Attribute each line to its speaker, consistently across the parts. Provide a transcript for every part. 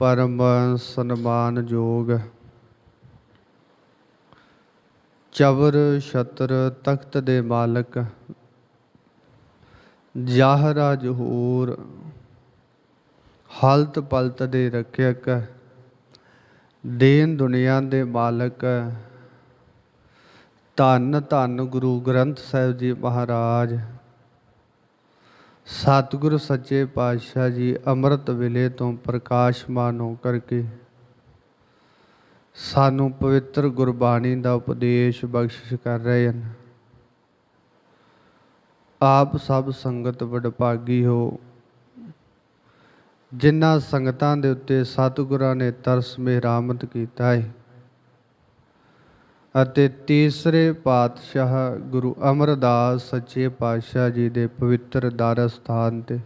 Speaker 1: ਪਰਮ ਸਨਮਾਨ ਯੋਗ ਚਵਰ ਛਤਰ ਤਖਤ ਦੇ ਮਾਲਕ ਜਾਹਰਾ ਜਹੂਰ ਹਲਤ ਪਲਤ ਦੇ ਰੱਖਿਅਕ ਦੇਨ ਦੁਨੀਆ ਦੇ ਮਾਲਕ, ਧੰਨ ਧੰਨ ਗੁਰੂ ਗ੍ਰੰਥ ਸਾਹਿਬ ਜੀ ਮਹਾਰਾਜ। ਸਤਿਗੁਰ ਸੱਚੇ ਪਾਤਸ਼ਾਹ ਜੀ ਅੰਮ੍ਰਿਤ ਵੇਲੇ ਤੋਂ ਪ੍ਰਕਾਸ਼ਮਾਨ ਹੋ ਕਰਕੇ ਸਾਨੂੰ ਪਵਿੱਤਰ ਗੁਰਬਾਣੀ ਦਾ ਉਪਦੇਸ਼ ਬਖਸ਼ਿਸ਼ ਕਰ ਰਹੇ ਹਨ। ਆਪ ਸਭ ਸੰਗਤ ਵਡਭਾਗੀ ਹੋ। ਜਿਨ੍ਹਾਂ ਸੰਗਤਾਂ ਦੇ ਉੱਤੇ ਸਤਿਗੁਰਾਂ ਨੇ ਤਰਸ ਮਿਹਰਾਮਤ ਕੀਤਾ ਹੈ। ਅਤੇ ਤੀਸਰੇ ਪਾਤਸ਼ਾਹ ਗੁਰੂ ਅਮਰਦਾਸ ਸੱਚੇ ਪਾਤਸ਼ਾਹ ਜੀ ਦੇ ਪਵਿੱਤਰ ਦਰ ਸਥਾਨ ਤੇ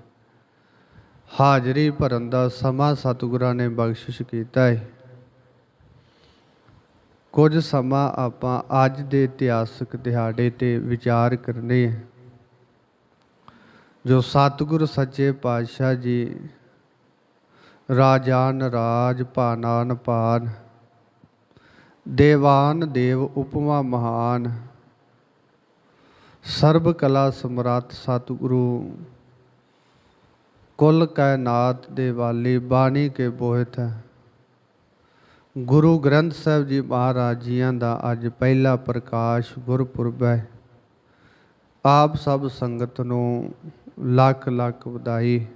Speaker 1: ਹਾਜ਼ਰੀ ਭਰਨ ਦਾ ਸਮਾਂ ਸਤਿਗੁਰਾਂ ਨੇ ਬਖਸ਼ਿਸ਼ ਕੀਤਾ ਹੈ ਕੁਝ ਸਮਾਂ ਆਪਾਂ ਅੱਜ ਦੇ ਇਤਿਹਾਸਕ ਦਿਹਾੜੇ ਤੇ ਵਿਚਾਰ ਕਰਨੇ ਹੈ ਜੋ ਸਤਿਗੁਰ ਸੱਚੇ ਪਾਤਸ਼ਾਹ ਜੀ ਰਾਜਾਨ ਰਾਜ ਭਾਨਾਨ ਪਾਨ ਦੇਵਾਨ ਦੇਵ ਉਪਮਾ ਮਹਾਨ, ਸਰਬ ਕਲਾ ਸਮਰਾਟ ਸਤਿਗੁਰੂ, ਕੁੱਲ ਕਾਇਨਾਤ ਦੇ ਵਾਲੀ ਬਾਣੀ ਕੇ ਬੋਹਿਤ ਹੈ। ਗੁਰੂ ਗ੍ਰੰਥ ਸਾਹਿਬ ਜੀ ਮਹਾਰਾਜ ਜੀਆਂ ਦਾ ਅੱਜ ਪਹਿਲਾ ਪ੍ਰਕਾਸ਼ ਗੁਰਪੁਰਬ ਹੈ। ਆਪ ਸਭ ਸੰਗਤ ਨੂੰ ਲੱਖ ਲੱਖ ਵਧਾਈ।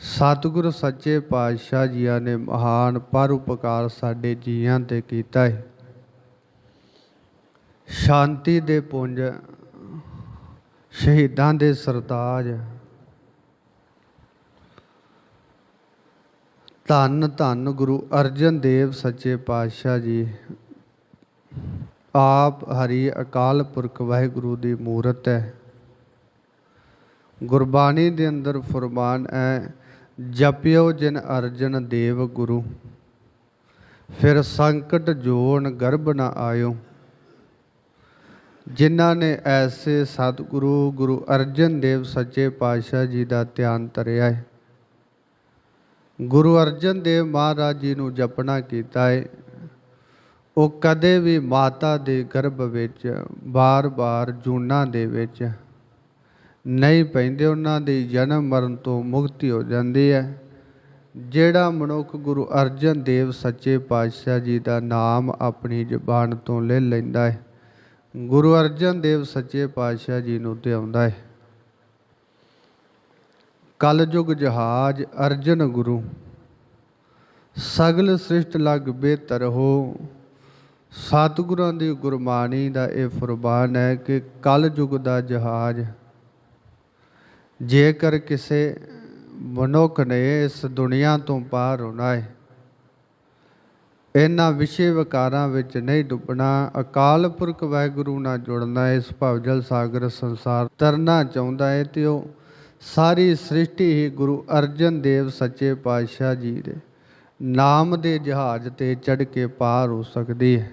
Speaker 1: ਸਤਿਗੁਰ ਸੱਚੇ ਪਾਤਸ਼ਾਹ ਜੀਆਂ ਨੇ ਮਹਾਨ ਪਰ ਉਪਕਾਰ ਸਾਡੇ ਜੀਆਂ ਤੇ ਕੀਤਾ ਹੈ ਸ਼ਾਂਤੀ ਦੇ ਪੁੰਜ, ਸ਼ਹੀਦਾਂ ਦੇ ਸਰਤਾਜ। ਧੰਨ ਧੰਨ ਗੁਰੂ ਅਰਜਨ ਦੇਵ ਸੱਚੇ ਪਾਤਸ਼ਾਹ ਜੀ। ਆਪ ਹਰੀ ਅਕਾਲ ਪੁਰਖ ਵਾਹਿਗੁਰੂ ਦੀ ਮੂਰਤ ਹੈ। ਗੁਰਬਾਣੀ ਦੇ ਅੰਦਰ ਫਰਮਾਨ ਹੈ ਜਪਿਓ ਜਿਨ ਅਰਜਨ ਦੇਵ ਗੁਰੂ, ਫਿਰ ਸੰਕਟ ਜੋਨ ਗਰਭ ਨਾ ਆਇਓ। ਜਿਨ੍ਹਾਂ ਨੇ ਐਸੇ ਸਤਿਗੁਰੂ, ਗੁਰੂ ਅਰਜਨ ਦੇਵ ਸੱਚੇ ਪਾਤਸ਼ਾਹ ਜੀ ਦਾ ਧਿਆਨ ਧਰਿਆ ਹੈ ਗੁਰੂ ਅਰਜਨ ਦੇਵ ਮਹਾਰਾਜ ਜੀ ਨੂੰ ਜਪਣਾ ਕੀਤਾ ਹੈ ਉਹ ਕਦੇ ਵੀ ਮਾਤਾ ਦੇ ਗਰਭ ਵਿੱਚ, ਬਾਰ-ਬਾਰ ਜੂਨਾਂ ਦੇ ਵਿੱਚ ਨਹੀਂ ਪੈਂਦੇ ਉਹਨਾਂ ਦੀ ਜਨਮ ਮਰਨ ਤੋਂ ਮੁਕਤੀ ਹੋ ਜਾਂਦੀ ਹੈ। ਜਿਹੜਾ ਮਨੁੱਖ ਗੁਰੂ ਅਰਜਨ ਦੇਵ ਸੱਚੇ ਪਾਤਸ਼ਾਹ ਜੀ ਦਾ ਨਾਮ ਆਪਣੀ ਜ਼ੁਬਾਨ ਤੋਂ ਲੈ ਲੈਂਦਾ ਹੈ, ਗੁਰੂ ਅਰਜਨ ਦੇਵ ਸੱਚੇ ਪਾਤਸ਼ਾਹ ਜੀ ਨੂੰ ਤੇ ਆਉਂਦਾ ਹੈ। ਕਲਯੁਗ ਜਹਾਜ ਅਰਜਨ ਗੁਰੂ, ਸਗਲ ਸ੍ਰਿਸ਼ਟ ਲਗ ਬਿਹਤਰ ਹੋ। ਸਤਿਗੁਰਾਂ ਦੀ ਗੁਰਬਾਣੀ ਦਾ ਇਹ ਫਰਮਾਨ ਹੈ ਕਿ ਕਲਯੁਗ ਦਾ ਜਹਾਜ ਜੇਕਰ ਕਿਸੇ ਮਨੁੱਖ ਨੇ ਇਸ ਦੁਨੀਆ ਤੋਂ ਪਾਰ ਹੋਣਾ ਹੈ, ਇਹਨਾਂ ਵਿਸ਼ੇ ਵਿਕਾਰਾਂ ਵਿੱਚ ਨਹੀਂ ਡੁੱਬਣਾ, ਅਕਾਲ ਪੁਰਖ ਵਾਹਿਗੁਰੂ ਨਾਲ ਜੁੜਨਾ ਇਸ ਭਵਜਲ ਸਾਗਰ ਸੰਸਾਰ ਤਰਨਾ ਚਾਹੁੰਦਾ ਹੈ ਤੇ ਉਹ ਸਾਰੀ ਸ੍ਰਿਸ਼ਟੀ ਹੀ ਗੁਰੂ ਅਰਜਨ ਦੇਵ ਸੱਚੇ ਪਾਤਸ਼ਾਹ ਜੀ ਦੇ ਨਾਮ ਦੇ ਜਹਾਜ਼ ਤੇ ਚੜ ਕੇ ਪਾਰ ਹੋ ਸਕਦੀ ਹੈ।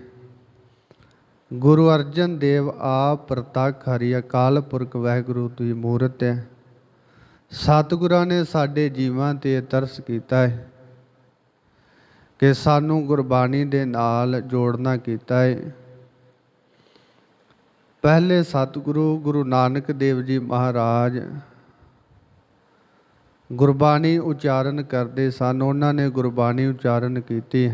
Speaker 1: ਗੁਰੂ ਅਰਜਨ ਦੇਵ ਆਪ ਪ੍ਰਤੱਖ ਹਰੀ ਅਕਾਲ ਪੁਰਖ ਵਾਹਿਗੁਰੂ ਦੀ ਮੂਰਤ ਹੈ। ਸਤਿਗੁਰਾਂ ਨੇ ਸਾਡੇ ਜੀਵਾਂ ਤੇ ਤਰਸ ਕੀਤਾ ਹੈ ਕਿ ਸਾਨੂੰ ਗੁਰਬਾਣੀ ਦੇ ਨਾਲ ਜੋੜਨਾ ਕੀਤਾ ਹੈ ਪਹਿਲੇ ਸਤਿਗੁਰੂ ਗੁਰੂ ਨਾਨਕ ਦੇਵ ਜੀ ਮਹਾਰਾਜ ਗੁਰਬਾਣੀ ਉਚਾਰਨ ਕਰਦੇ ਸਨ, ਉਹਨਾਂ ਨੇ ਗੁਰਬਾਣੀ ਉਚਾਰਨ ਕੀਤੀ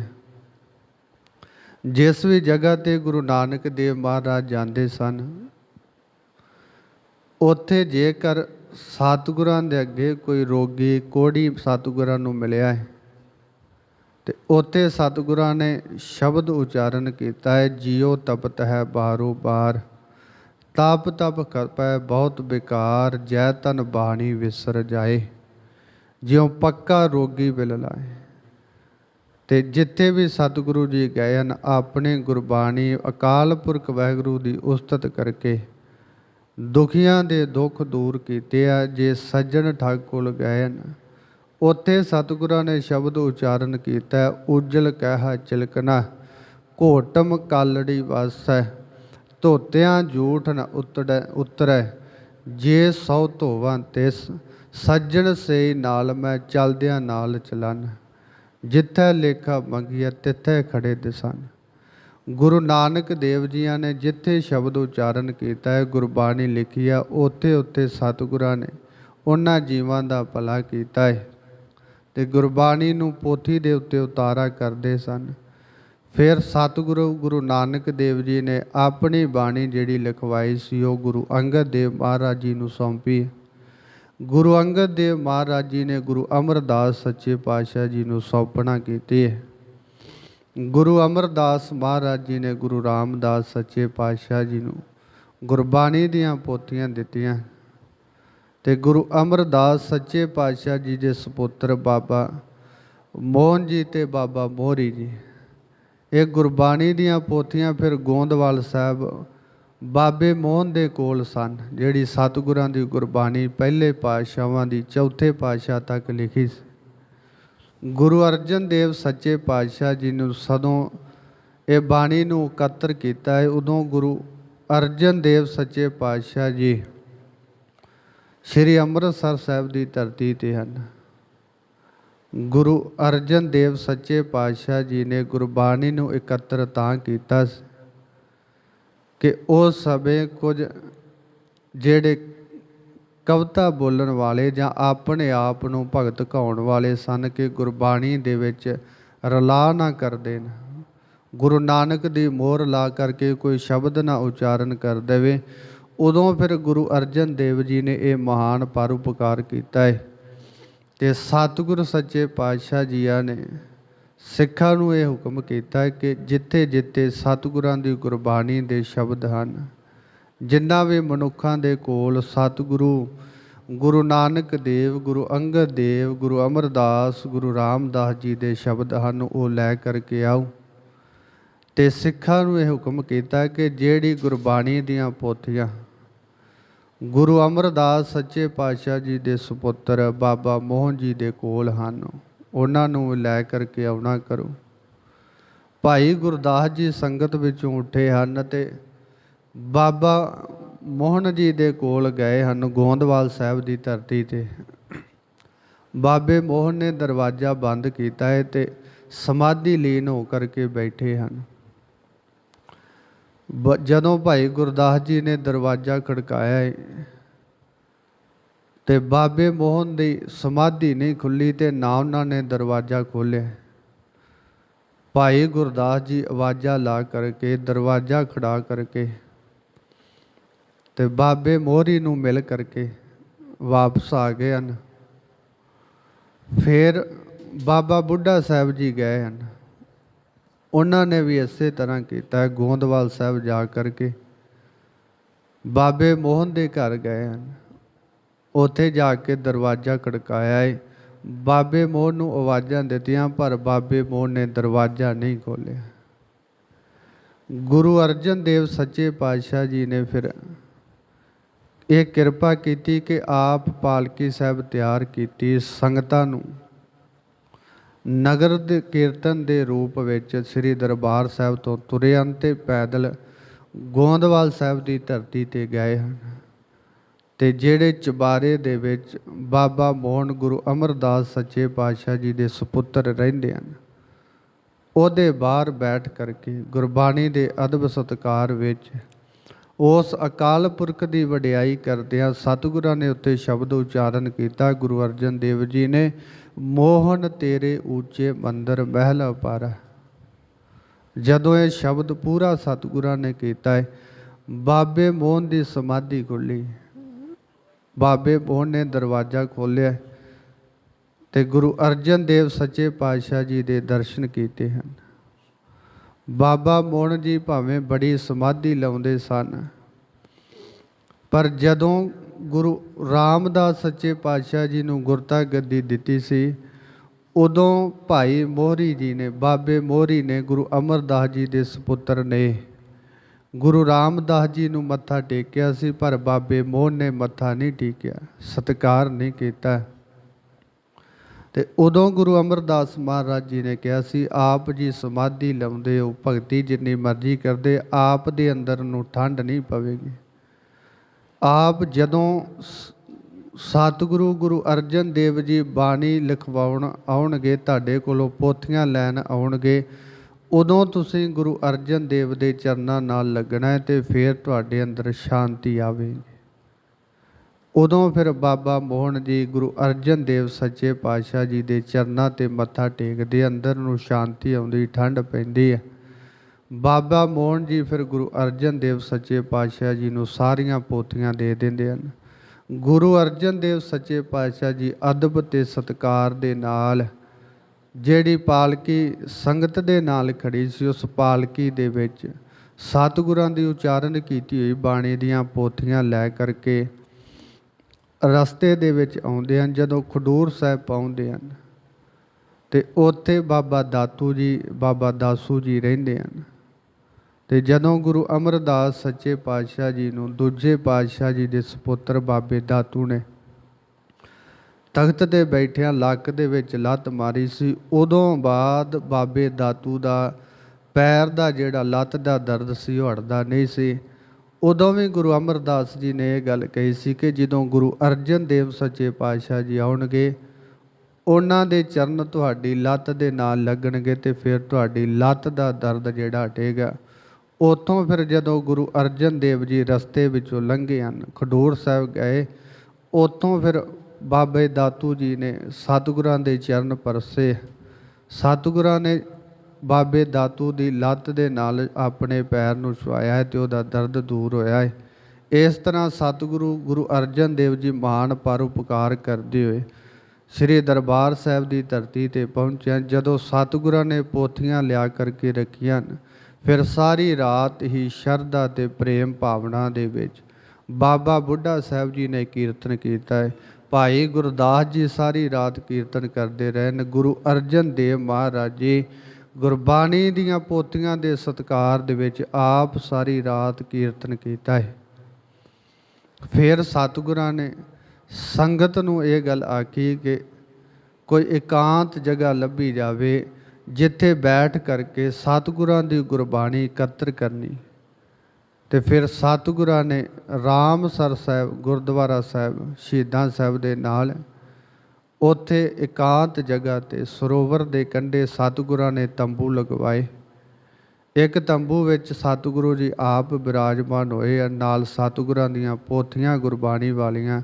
Speaker 1: ਜਿਸ ਵੀ ਜਗ੍ਹਾ ਤੇ ਗੁਰੂ ਨਾਨਕ ਦੇਵ ਮਹਾਰਾਜ ਜਾਂਦੇ ਸਨ, ਉੱਥੇ ਜੇਕਰ ਸਤਿਗੁਰਾਂ ਦੇ ਅੱਗੇ ਕੋਈ ਰੋਗੀ ਕੋੜੀ ਸਤਿਗੁਰਾਂ ਨੂੰ ਮਿਲਿਆ ਹੈ। ਤੇ ਉੱਥੇ ਸਤਿਗੁਰਾਂ ਨੇ ਸ਼ਬਦ ਉਚਾਰਨ ਕੀਤਾ ਹੈ, ਜਿਉ ਤਪਤ ਹੈ ਬਾਰੋ ਬਾਰ ਤਪ ਤਪ ਕਰਪੈ ਬਹੁਤ ਬਿਕਾਰ, ਜੈ ਤਨ ਬਾਣੀ ਵਿਸਰ ਜਾਏ। ਜਿਉ ਪੱਕਾ ਰੋਗੀ ਬਿਲ ਲਾਏ। ਤੇ ਜਿੱਥੇ ਵੀ ਸਤਿਗੁਰੂ ਜੀ ਗਏ ਹਨ, ਆਪਣੇ ਗੁਰਬਾਣੀ ਅਕਾਲ ਪੁਰਖ ਵਾਹਿਗੁਰੂ ਦੀ ਉਸਤਤ ਕਰਕੇ ਦੁਖੀਆਂ ਦੇ ਦੁੱਖ ਦੂਰ ਕੀਤੇ ਆ, ਜੇ ਸੱਜਣ ਠੱਗ ਕੋਲ ਗਏ ਹਨ ਉੱਥੇ ਸਤਿਗੁਰਾਂ ਨੇ ਸ਼ਬਦ ਉਚਾਰਨ ਕੀਤਾ, ਉਜਲ ਕਹਿ ਚਿਲਕਣਾ, ਘੋਟਮ ਕਾਲੜੀ ਵਸੈ, ਧੋਤਿਆਂ ਝੂਠ ਨ ਉਤੜੈ, ਉਤਰੈ, ਜੇ ਸੌ ਧੋਵਾਂ ਤਿਸ, ਸੱਜਣ ਸੇ ਨਾਲ ਮੈਂ ਚਲਦਿਆਂ ਨਾਲ ਚਲਨ। ਜਿੱਥੇ ਲੇਖਾ ਮੰਗਿਆ ਤਿੱਥੇ ਖੜੇ ਦਿਸਨ। ਗੁਰੂ ਨਾਨਕ ਦੇਵ ਜੀਆਂ ਨੇ ਜਿੱਥੇ ਸ਼ਬਦ ਉਚਾਰਨ ਕੀਤਾ ਹੈ, ਗੁਰਬਾਣੀ ਲਿਖੀ ਆ ਉੱਥੇ ਉੱਥੇ ਸਤਿਗੁਰਾਂ ਨੇ ਉਹਨਾਂ ਜੀਵਾਂ ਦਾ ਭਲਾ ਕੀਤਾ ਹੈ ਤੇ ਗੁਰਬਾਣੀ ਨੂੰ ਪੋਥੀ ਦੇ ਉੱਤੇ ਉਤਾਰਾ ਕਰਦੇ ਸਨ। ਫਿਰ ਸਤਿਗੁਰੂ ਗੁਰੂ ਨਾਨਕ ਦੇਵ ਜੀ ਨੇ ਆਪਣੀ ਬਾਣੀ ਜਿਹੜੀ ਲਿਖਵਾਈ ਸੀ, ਉਹ ਗੁਰੂ ਅੰਗਦ ਦੇਵ ਮਹਾਰਾਜ ਜੀ ਨੂੰ ਸੌਂਪੀ। ਗੁਰੂ ਅੰਗਦ ਦੇਵ ਮਹਾਰਾਜ ਜੀ ਨੇ ਗੁਰੂ ਅਮਰਦਾਸ ਸੱਚੇ ਪਾਤਸ਼ਾਹ ਜੀ ਨੂੰ ਸੌਂਪਣਾ ਕੀਤੀ ਹੈ। ਗੁਰੂ ਅਮਰਦਾਸ ਮਹਾਰਾਜ ਜੀ ਨੇ ਗੁਰੂ ਰਾਮਦਾਸ ਸੱਚੇ ਪਾਤਸ਼ਾਹ ਜੀ ਨੂੰ ਗੁਰਬਾਣੀ ਦੀਆਂ ਪੋਥੀਆਂ ਦਿੱਤੀਆਂ। ਤੇ ਗੁਰੂ ਅਮਰਦਾਸ ਸੱਚੇ ਪਾਤਸ਼ਾਹ ਜੀ ਦੇ ਸੁਪੁੱਤਰ ਬਾਬਾ ਮੋਹਨ ਜੀ ਤੇ ਬਾਬਾ ਮੋਹਰੀ ਜੀ। ਇਹ ਗੁਰਬਾਣੀ ਦੀਆਂ ਪੋਥੀਆਂ ਫਿਰ ਗੋਂਦਵਾਲ ਸਾਹਿਬ ਬਾਬੇ ਮੋਹਨ ਦੇ ਕੋਲ ਸਨ, ਜਿਹੜੀ ਸਤਿਗੁਰਾਂ ਦੀ ਗੁਰਬਾਣੀ ਪਹਿਲੇ ਪਾਤਸ਼ਾਹਾਂ ਦੀ ਚੌਥੇ ਪਾਤਸ਼ਾਹ ਤੱਕ ਲਿਖੀ ਸੀ। ਗੁਰੂ ਅਰਜਨ ਦੇਵ ਸੱਚੇ ਪਾਤਸ਼ਾਹ ਜੀ ਨੂੰ ਸਦੋਂ ਇਹ ਬਾਣੀ ਨੂੰ ਇਕੱਤਰ ਕੀਤਾ ਹੈ, ਉਦੋਂ ਗੁਰੂ ਅਰਜਨ ਦੇਵ ਸੱਚੇ ਪਾਤਸ਼ਾਹ ਜੀ ਸ਼੍ਰੀ ਅੰਮ੍ਰਿਤਸਰ ਸਾਹਿਬ ਦੀ ਧਰਤੀ ਤੇ ਹਨ। ਗੁਰੂ ਅਰਜਨ ਦੇਵ ਸੱਚੇ ਪਾਤਸ਼ਾਹ ਜੀ ਨੇ ਗੁਰਬਾਣੀ ਨੂੰ ਇਕੱਤਰ ਤਾਂ ਕੀਤਾ ਕਿ ਉਸ ਸਮੇਂ ਕੁਝ ਜਿਹੜੇ ਕਵਿਤਾ ਬੋਲਣ ਵਾਲੇ ਜਾਂ ਆਪਣੇ ਆਪ ਨੂੰ ਭਗਤ ਕਹਾਉਣ ਵਾਲੇ ਸਨ ਕਿ ਗੁਰਬਾਣੀ ਦੇ ਵਿੱਚ ਰਲਾ ਨਾ ਕਰ ਦੇਣ। ਗੁਰੂ ਨਾਨਕ ਦੀ ਮੋਹਰ ਲਾ ਕਰਕੇ ਕੋਈ ਸ਼ਬਦ ਨਾ ਉਚਾਰਨ ਕਰ ਦੇਵੇ। ਉਦੋਂ ਫਿਰ ਗੁਰੂ ਅਰਜਨ ਦੇਵ ਜੀ ਨੇ ਇਹ ਮਹਾਨ ਪਰਉਪਕਾਰ ਕੀਤਾ ਹੈ ਤੇ ਸਤਿਗੁਰ ਸੱਚੇ ਪਾਤਸ਼ਾਹ ਜੀਆਂ ਨੇ ਸਿੱਖਾਂ ਨੂੰ ਇਹ ਹੁਕਮ ਕੀਤਾ ਕਿ ਜਿੱਥੇ ਜਿੱਥੇ ਸਤਿਗੁਰਾਂ ਦੀ ਗੁਰਬਾਣੀ ਦੇ ਸ਼ਬਦ ਹਨ ਜਿੰਨਾ ਵੀ ਮਨੁੱਖਾਂ ਦੇ ਕੋਲ ਸਤਿਗੁਰੂ, ਗੁਰੂ ਨਾਨਕ ਦੇਵ, ਗੁਰੂ ਅੰਗਦ ਦੇਵ, ਗੁਰੂ ਅਮਰਦਾਸ, ਗੁਰੂ ਰਾਮਦਾਸ ਜੀ ਦੇ ਸ਼ਬਦ ਹਨ, ਉਹ ਲੈ ਕਰਕੇ ਆਓ। ਤੇ ਸਿੱਖਾਂ ਨੂੰ ਇਹ ਹੁਕਮ ਕੀਤਾ ਕਿ ਜਿਹੜੀ ਗੁਰਬਾਣੀ ਦੀਆਂ ਪੋਥੀਆਂ, ਗੁਰੂ ਅਮਰਦਾਸ ਸੱਚੇ ਪਾਤਸ਼ਾਹ ਜੀ ਦੇ ਸੁਪੁੱਤਰ ਬਾਬਾ ਮੋਹਨ ਜੀ ਦੇ ਕੋਲ ਹਨ, ਉਹਨਾਂ ਨੂੰ ਲੈ ਕਰਕੇ ਆਉਣਾ ਕਰੋ। ਭਾਈ ਗੁਰਦਾਸ ਜੀ ਸੰਗਤ ਵਿੱਚੋਂ ਉੱਠੇ ਹਨ ਤੇ ਬਾਬਾ ਮੋਹਨ ਜੀ ਦੇ ਕੋਲ ਗਏ ਹਨ ਗੋਂਦਵਾਲ ਸਾਹਿਬ ਦੀ ਧਰਤੀ ਤੇ। ਬਾਬੇ ਮੋਹਨ ਨੇ ਦਰਵਾਜ਼ਾ ਬੰਦ ਕੀਤਾ ਹੈ ਤੇ ਸਮਾਧੀ ਲੀਨ ਹੋ ਕਰਕੇ ਬੈਠੇ ਹਨ। ਬ- ਜਦੋਂ ਭਾਈ ਗੁਰਦਾਸ ਜੀ ਨੇ ਦਰਵਾਜ਼ਾ ਖੜਕਾਇਆ ਹੈ ਤੇ ਬਾਬੇ ਮੋਹਨ ਦੀ ਸਮਾਧੀ ਨਹੀਂ ਖੁੱਲੀ ਤੇ ਨਾ ਉਹਨਾਂ ਨੇ ਦਰਵਾਜ਼ਾ ਖੋਲ੍ਹਿਆ। ਭਾਈ ਗੁਰਦਾਸ ਜੀ ਆਵਾਜ਼ਾਂ ਲਾ ਕਰਕੇ ਦਰਵਾਜ਼ਾ ਖੜਾ ਕਰਕੇ ਤੇ ਬਾਬੇ ਮੋਹਰੀ ਨੂੰ ਮਿਲ ਕਰਕੇ ਵਾਪਸ ਆ ਗਏ ਹਨ। ਫਿਰ ਬਾਬਾ ਬੁੱਢਾ ਸਾਹਿਬ ਜੀ ਗਏ ਹਨ। ਉਹਨਾਂ ਨੇ ਵੀ ਇਸੇ ਤਰ੍ਹਾਂ ਕੀਤਾ ਹੈ, ਗੋਂਦਵਾਲ ਸਾਹਿਬ ਜਾ ਕਰਕੇ ਬਾਬੇ ਮੋਹਨ ਦੇ ਘਰ ਗਏ ਹਨ। ਉੱਥੇ ਜਾ ਕੇ ਦਰਵਾਜ਼ਾ ਖੜਕਾਇਆ ਏ। ਬਾਬੇ ਮੋਹਨ ਨੂੰ ਆਵਾਜ਼ਾਂ ਦਿੱਤੀਆਂ ਪਰ ਬਾਬੇ ਮੋਹਨ ਨੇ ਦਰਵਾਜ਼ਾ ਨਹੀਂ ਖੋਲ੍ਹਿਆ। ਗੁਰੂ ਅਰਜਨ ਦੇਵ ਸੱਚੇ ਪਾਤਸ਼ਾਹ ਜੀ ਨੇ ਫਿਰ ਇਹ ਕਿਰਪਾ ਕੀਤੀ ਕਿ ਆਪ ਪਾਲਕੀ ਸਾਹਿਬ ਤਿਆਰ ਕੀਤੀ ਸੰਗਤਾਂ ਨੂੰ। ਨਗਰ ਦੇ ਕੀਰਤਨ ਦੇ ਰੂਪ ਵਿੱਚ ਸ੍ਰੀ ਦਰਬਾਰ ਸਾਹਿਬ ਤੋਂ ਤੁਰੇ ਹਨ ਤੇ ਪੈਦਲ ਗੋਂਦਵਾਲ ਸਾਹਿਬ ਦੀ ਧਰਤੀ ਤੇ ਗਏ ਹਨ। ਤੇ ਜਿਹੜੇ ਚੁਬਾਰੇ ਦੇ ਵਿੱਚ ਬਾਬਾ ਮੋਹਨ ਗੁਰੂ ਅਮਰਦਾਸ ਸੱਚੇ ਪਾਤਸ਼ਾਹ ਜੀ ਦੇ ਸੁਪੁੱਤਰ ਰਹਿੰਦੇ ਹਨ, ਉਹਦੇ ਬਾਹਰ ਬੈਠ ਕਰਕੇ ਗੁਰਬਾਣੀ ਦੇ ਅਦਬ ਸਤਕਾਰ ਵਿੱਚ ਉਸ ਅਕਾਲ ਪੁਰਖ ਦੀ ਵਡਿਆਈ ਕਰਦਿਆਂ ਸਤਿਗੁਰਾਂ ਨੇ ਉੱਤੇ ਸ਼ਬਦ ਉਚਾਰਨ ਕੀਤਾ। ਗੁਰੂ ਅਰਜਨ ਦੇਵ ਜੀ ਨੇ, ਮੋਹਨ ਤੇਰੇ ਉੱਚੇ ਮੰਦਰ ਮਹਿਲ ਅਪਾਰਾ ਜਦੋਂ ਇਹ ਸ਼ਬਦ ਪੂਰਾ ਸਤਿਗੁਰਾਂ ਨੇ ਕੀਤਾ ਹੈ, ਬਾਬੇ ਮੋਹਨ ਦੀ ਸਮਾਧੀ ਖੁੱਲੀ। ਬਾਬੇ ਮੋਹਨ ਨੇ ਦਰਵਾਜ਼ਾ ਖੋਲ੍ਹਿਆ ਤੇ ਗੁਰੂ ਅਰਜਨ ਦੇਵ ਸੱਚੇ ਪਾਤਸ਼ਾਹ ਜੀ ਦੇ ਦਰਸ਼ਨ ਕੀਤੇ ਹਨ। ਬਾਬਾ ਮੋਹਨ ਜੀ ਭਾਵੇਂ ਬੜੀ ਸਮਾਧੀ ਲਾਉਂਦੇ ਸਨ, ਪਰ ਜਦੋਂ ਗੁਰੂ ਰਾਮਦਾਸ ਸੱਚੇ ਪਾਤਸ਼ਾਹ ਜੀ ਨੂੰ ਗੁਰਤਾ ਗੱਦੀ ਦਿੱਤੀ ਸੀ, ਉਦੋਂ ਭਾਈ ਮੋਹਰੀ ਜੀ ਨੇ, ਬਾਬੇ ਮੋਹਰੀ ਨੇ, ਗੁਰੂ ਅਮਰਦਾਸ ਜੀ ਦੇ ਸੁਪੁੱਤਰ ਨੇ ਗੁਰੂ ਰਾਮਦਾਸ ਜੀ ਨੂੰ ਮੱਥਾ ਟੇਕਿਆ ਸੀ, ਪਰ ਬਾਬੇ ਮੋਹਨ ਨੇ ਮੱਥਾ ਨਹੀਂ ਟੇਕਿਆ, ਸਤਿਕਾਰ ਨਹੀਂ ਕੀਤਾ। ਤੇ ਉਦੋਂ ਗੁਰੂ ਅਮਰਦਾਸ ਮਹਾਰਾਜ ਜੀ ਨੇ ਕਿਹਾ ਸੀ, ਆਪ ਜੀ ਸਮਾਧੀ ਲਾਉਂਦੇ ਹੋ, ਭਗਤੀ ਜਿੰਨੀ ਮਰਜ਼ੀ ਕਰਦੇ, ਆਪ ਦੇ ਅੰਦਰ ਨੂੰ ਠੰਡ ਨਹੀਂ ਪਵੇਗੀ। ਆਪ ਜਦੋਂ ਸ- ਸਤਿਗੁਰੂ ਗੁਰੂ ਅਰਜਨ ਦੇਵ ਜੀ ਬਾਣੀ ਲਿਖਵਾਉਣ ਆਉਣਗੇ, ਤੁਹਾਡੇ ਕੋਲੋਂ ਪੋਥੀਆਂ ਲੈਣ ਆਉਣਗੇ, ਉਦੋਂ ਤੁਸੀਂ ਗੁਰੂ ਅਰਜਨ ਦੇਵ ਦੇ ਚਰਨਾਂ ਨਾਲ ਲੱਗਣਾ ਹੈ ਤੇ ਫਿਰ ਤੁਹਾਡੇ ਅੰਦਰ ਸ਼ਾਂਤੀ ਆਵੇਗੀ। ਉਦੋਂ ਫਿਰ ਬਾਬਾ ਮੋਹਨ ਜੀ ਗੁਰੂ ਅਰਜਨ ਦੇਵ ਸੱਚੇ ਪਾਤਸ਼ਾਹ ਜੀ ਦੇ ਚਰਨਾਂ ਤੇ ਮੱਥਾ ਟੇਕਦੇ, ਅੰਦਰ ਨੂੰ ਸ਼ਾਂਤੀ ਆਉਂਦੀ ਠੰਡ ਪੈਂਦੀ ਹੈ ਬਾਬਾ ਮੋਹਨ ਜੀ ਫਿਰ ਗੁਰੂ ਅਰਜਨ ਦੇਵ ਸੱਚੇ ਪਾਤਸ਼ਾਹ ਜੀ ਨੂੰ ਸਾਰੀਆਂ ਪੋਥੀਆਂ ਦੇ ਦਿੰਦੇ ਹਨ। ਗੁਰੂ ਅਰਜਨ ਦੇਵ ਸੱਚੇ ਪਾਤਸ਼ਾਹ ਜੀ ਅਦਬ ਤੇ ਸਤਕਾਰ ਦੇ ਨਾਲ, ਜਿਹੜੀ ਪਾਲਕੀ ਸੰਗਤ ਦੇ ਨਾਲ ਖੜੀ ਸੀ, ਉਸ ਪਾਲਕੀ ਦੇ ਵਿੱਚ ਸਤਿਗੁਰਾਂ ਦੀ ਉਚਾਰਨ ਕੀਤੀ ਹੋਈ ਬਾਣੀ ਦੀਆਂ ਪੋਥੀਆਂ ਲੈ ਕਰਕੇ ਰਸਤੇ ਦੇ ਵਿੱਚ ਆਉਂਦੇ ਹਨ, ਜਦੋਂ ਖਡੂਰ ਸਾਹਿਬ ਪਹੁੰਚਦੇ ਹਨ ਤੇ ਉੱਥੇ ਬਾਬਾ ਦਾਤੂ ਜੀ, ਬਾਬਾ ਦਾਸੂ ਜੀ ਰਹਿੰਦੇ ਹਨ। ਤੇ ਜਦੋਂ ਗੁਰੂ ਅਮਰਦਾਸ ਸੱਚੇ ਪਾਤਸ਼ਾਹ ਜੀ ਨੂੰ ਦੂਜੇ ਪਾਤਸ਼ਾਹ ਜੀ ਦੇ ਸੁਪੁੱਤਰ ਬਾਬੇ ਦਾਤੂ ਨੇ ਤਖਤ ਤੇ ਬੈਠਿਆਂ ਲੱਕ ਦੇ ਵਿੱਚ ਲੱਤ ਮਾਰੀ ਸੀ, ਉਦੋਂ ਬਾਅਦ ਬਾਬੇ ਦਾਤੂ ਦਾ ਪੈਰ ਦਾ ਜਿਹੜਾ ਲੱਤ ਦਾ ਦਰਦ ਸੀ, ਉਹ ਹਟਦਾ ਨਹੀਂ ਸੀ। ਉਦੋਂ ਵੀ ਗੁਰੂ ਅਮਰਦਾਸ ਜੀ ਨੇ ਇਹ ਗੱਲ ਕਹੀ ਸੀ ਕਿ ਜਦੋਂ ਗੁਰੂ ਅਰਜਨ ਦੇਵ ਸੱਚੇ ਪਾਤਸ਼ਾਹ ਜੀ ਆਉਣਗੇ, ਉਹਨਾਂ ਦੇ ਚਰਨ ਤੁਹਾਡੀ ਲੱਤ ਦੇ ਨਾਲ ਲੱਗਣਗੇ ਤੇ ਫਿਰ ਤੁਹਾਡੀ ਲੱਤ ਦਾ ਦਰਦ ਜਿਹੜਾ ਹਟੇਗਾ। ਉਥੋਂ ਫਿਰ ਜਦੋਂ ਗੁਰੂ ਅਰਜਨ ਦੇਵ ਜੀ ਰਸਤੇ ਵਿੱਚੋਂ ਲੰਘੇ ਹਨ, ਖਡੂਰ ਸਾਹਿਬ ਗਏ, ਉਥੋਂ ਫਿਰ ਬਾਬੇ ਦਾਤੂ ਜੀ ਨੇ ਸਤਿਗੁਰਾਂ ਦੇ ਚਰਨ ਪਰਸੇ। ਸਤਿਗੁਰਾਂ ਨੇ ਬਾਬੇ ਦਾਤੂ ਦੀ ਲੱਤ ਦੇ ਨਾਲ ਆਪਣੇ ਪੈਰ ਨੂੰ ਛੁਆਇਆ ਹੈ ਤੇ ਉਹਦਾ ਦਰਦ ਦੂਰ ਹੋਇਆ ਹੈ। ਇਸ ਤਰ੍ਹਾਂ ਸਤਿਗੁਰੂ ਗੁਰੂ ਅਰਜਨ ਦੇਵ ਜੀ ਮਹਾਨ ਪਰਉਪਕਾਰ ਕਰਦੇ ਹੋਏ ਸ੍ਰੀ ਦਰਬਾਰ ਸਾਹਿਬ ਦੀ ਧਰਤੀ ਤੇ ਪਹੁੰਚਿਆ ਜਦੋਂ ਸਤਿਗੁਰਾਂ ਨੇ ਪੋਥੀਆਂ ਲਿਆ ਕਰਕੇ ਰੱਖੀਆਂ ਹਨ, ਫਿਰ ਸਾਰੀ ਰਾਤ ਹੀ ਸ਼ਰਧਾ ਤੇ ਪ੍ਰੇਮ ਭਾਵਨਾ ਦੇ ਵਿੱਚ ਬਾਬਾ ਬੁੱਢਾ ਸਾਹਿਬ ਜੀ ਨੇ ਕੀਰਤਨ ਕੀਤਾ ਹੈ। ਭਾਈ ਗੁਰਦਾਸ ਜੀ ਸਾਰੀ ਰਾਤ ਕੀਰਤਨ ਕਰਦੇ ਰਹੇ ਨੇ ਗੁਰੂ ਅਰਜਨ ਦੇਵ ਮਹਾਰਾਜ ਜੀ ਗੁਰਬਾਣੀ ਦੀਆਂ ਪੋਥੀਆਂ ਦੇ ਸਤਕਾਰ ਦੇ ਵਿੱਚ ਆਪ ਸਾਰੀ ਰਾਤ ਕੀਰਤਨ ਕੀਤਾ ਹੈ। ਫਿਰ ਸਤਿਗੁਰਾਂ ਨੇ ਸੰਗਤ ਨੂੰ ਇਹ ਗੱਲ ਆਖੀ ਕਿ ਕੋਈ ਇਕਾਂਤ ਜਗ੍ਹਾ ਲੱਭੀ ਜਾਵੇ ਜਿੱਥੇ ਬੈਠ ਕਰਕੇ ਸਤਿਗੁਰਾਂ ਦੀ ਗੁਰਬਾਣੀ ਇਕੱਤਰ ਕਰਨੀ। ਤੇ ਫਿਰ ਸਤਿਗੁਰਾਂ ਨੇ ਰਾਮਸਰ ਸਾਹਿਬ, ਗੁਰਦੁਆਰਾ ਸਾਹਿਬ, ਸ਼ਹੀਦਾਂ ਸਾਹਿਬ ਦੇ ਨਾਲ ਉੱਥੇ ਇਕਾਂਤ ਜਗ੍ਹਾ ਤੇ ਸਰੋਵਰ ਦੇ ਕੰਢੇ ਸਤਿਗੁਰਾਂ ਨੇ ਤੰਬੂ ਲਗਵਾਏ। ਇੱਕ ਤੰਬੂ ਵਿੱਚ ਸਤਿਗੁਰੂ ਜੀ ਆਪ ਬਿਰਾਜਮਾਨ ਹੋਏ ਆ। ਨਾਲ ਸਤਿਗੁਰਾਂ ਦੀਆਂ ਪੋਥੀਆਂ ਗੁਰਬਾਣੀ ਵਾਲੀਆਂ,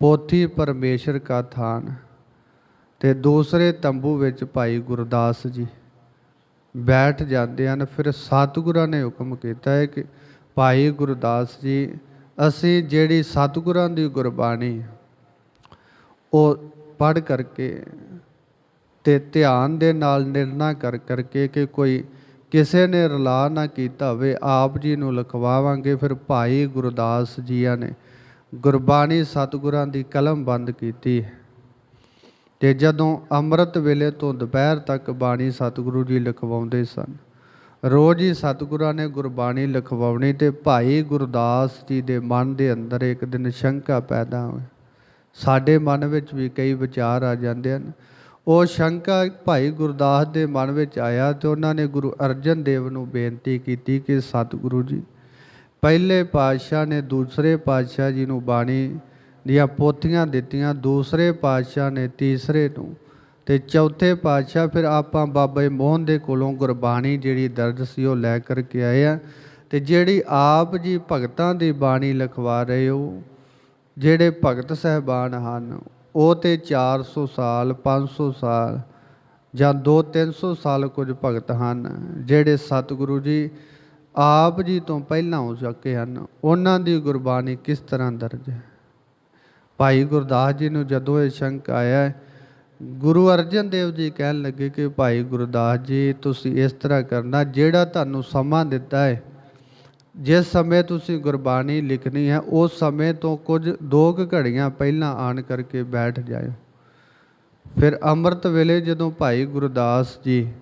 Speaker 1: ਪੋਥੀ ਪਰਮੇਸ਼ਰ ਕਾ ਥਾਨ ਤੇ ਦੂਸਰੇ ਤੰਬੂ ਵਿੱਚ ਭਾਈ ਗੁਰਦਾਸ ਜੀ। ਬੈਠ ਜਾਂਦੇ ਹਨ। ਫਿਰ ਸਤਿਗੁਰਾਂ ਨੇ ਹੁਕਮ ਕੀਤਾ ਹੈ ਕਿ ਭਾਈ ਗੁਰਦਾਸ ਜੀ, ਅਸੀਂ ਜਿਹੜੀ ਸਤਿਗੁਰਾਂ ਦੀ ਗੁਰਬਾਣੀ, ਉਹ ਪੜ ਕਰਕੇ ਤੇ ਧਿਆਨ ਦੇ ਨਾਲ ਨਿਰਣਾ ਕਰ ਕਰਕੇ ਕਿ ਕੋਈ ਕਿਸੇ ਨੇ ਰਲਾ ਨਾ ਕੀਤਾ ਹੋਵੇ, ਆਪ ਜੀ ਨੂੰ ਲਿਖਵਾਵਾਂਗੇ। ਫਿਰ ਭਾਈ ਗੁਰਦਾਸ ਜੀਆਂ ਨੇ ਗੁਰਬਾਣੀ ਸਤਿਗੁਰਾਂ ਦੀ ਕਲਮ ਬੰਦ ਕੀਤੀ। ਤੇ ਜਦੋਂ ਅੰਮ੍ਰਿਤ ਵੇਲੇ ਤੋਂ ਦੁਪਹਿਰ ਤੱਕ ਬਾਣੀ ਸਤਿਗੁਰੂ ਜੀ ਲਿਖਵਾਉਂਦੇ ਸਨ, ਰੋਜ਼ ਹੀ ਸਤਿਗੁਰਾਂ ਨੇ ਗੁਰਬਾਣੀ ਲਿਖਵਾਉਣੀ ਤੇ ਭਾਈ ਗੁਰਦਾਸ ਜੀ ਦੇ ਮਨ ਦੇ ਅੰਦਰ ਇੱਕ ਦਿਨ ਸ਼ੰਕਾ ਪੈਦਾ ਹੋਈ। ਸਾਡੇ ਮਨ ਵਿੱਚ ਵੀ ਕਈ ਵਿਚਾਰ ਆ ਜਾਂਦੇ ਹਨ। ਉਹ ਸ਼ੰਕਾ ਭਾਈ ਗੁਰਦਾਸ ਦੇ ਮਨ ਵਿੱਚ ਆਇਆ ਤੇ ਉਹਨਾਂ ਨੇ ਗੁਰੂ ਅਰਜਨ ਦੇਵ ਨੂੰ ਬੇਨਤੀ ਕੀਤੀ ਕਿ ਸਤਿਗੁਰੂ ਜੀ, ਪਹਿਲੇ ਪਾਤਸ਼ਾਹ ਨੇ ਦੂਸਰੇ ਪਾਤਸ਼ਾਹ ਜੀ ਨੂੰ ਬਾਣੀ ਦੀਆਂ ਪੋਥੀਆਂ ਦਿੱਤੀਆਂ, ਦੂਸਰੇ ਪਾਤਸ਼ਾਹ ਨੇ ਤੀਸਰੇ ਨੂੰ ਤੇ ਚੌਥੇ ਪਾਤਸ਼ਾਹ ਫਿਰ ਆਪਾਂ ਬਾਬਾ ਮੋਹਨ ਦੇ ਕੋਲੋਂ ਗੁਰਬਾਣੀ ਜਿਹੜੀ ਦਰਜ ਸੀ ਉਹ ਲੈ ਕਰਕੇ ਆਏ ਆ ਤੇ ਜਿਹੜੀ ਆਪ ਜੀ ਭਗਤਾਂ ਦੀ ਬਾਣੀ ਲਿਖਵਾ ਰਹੇ ਹੋ ਜਿਹੜੇ ਭਗਤ ਸਹਿਬਾਨ ਹਨ, ਉਹ ਤੇ 400 ਸਾਲ 500 ਸਾਲ ਜਾਂ 2-300 ਸਾਲ ਕੁਝ ਭਗਤ ਹਨ, ਜਿਹੜੇ ਸਤਿਗੁਰੂ ਜੀ ਆਪ ਜੀ ਤੋਂ ਪਹਿਲਾਂ ਹੋ ਚੁੱਕੇ ਹਨ, ਉਹਨਾਂ ਦੀ ਗੁਰਬਾਣੀ ਕਿਸ ਤਰ੍ਹਾਂ ਦਰਜ ਹੈ? ਭਾਈ ਗੁਰਦਾਸ ਜੀ ਨੂੰ ਜਦੋਂ ਇਹ ਸ਼ੰਕ ਆਇਆ, ਗੁਰੂ ਅਰਜਨ ਦੇਵ ਜੀ ਕਹਿਣ ਲੱਗੇ ਕਿ ਭਾਈ ਗੁਰਦਾਸ ਜੀ, ਤੁਸੀਂ ਇਸ ਤਰ੍ਹਾਂ ਕਰਨਾ, ਜਿਹੜਾ ਤੁਹਾਨੂੰ ਸਮਾਂ ਦਿੱਤਾ ਹੈ ਜਿਸ ਸਮੇਂ ਤੁਸੀਂ ਗੁਰਬਾਣੀ ਲਿਖਣੀ ਹੈ, ਉਸ ਸਮੇਂ ਤੋਂ ਕੁਝ ਦੋ ਕੁ ਘੜੀਆਂ ਪਹਿਲਾਂ ਆਣ ਕਰਕੇ ਬੈਠ ਜਾਇਓ। ਫਿਰ ਅੰਮ੍ਰਿਤ ਵੇਲੇ ਜਦੋਂ ਭਾਈ ਗੁਰਦਾਸ ਜੀ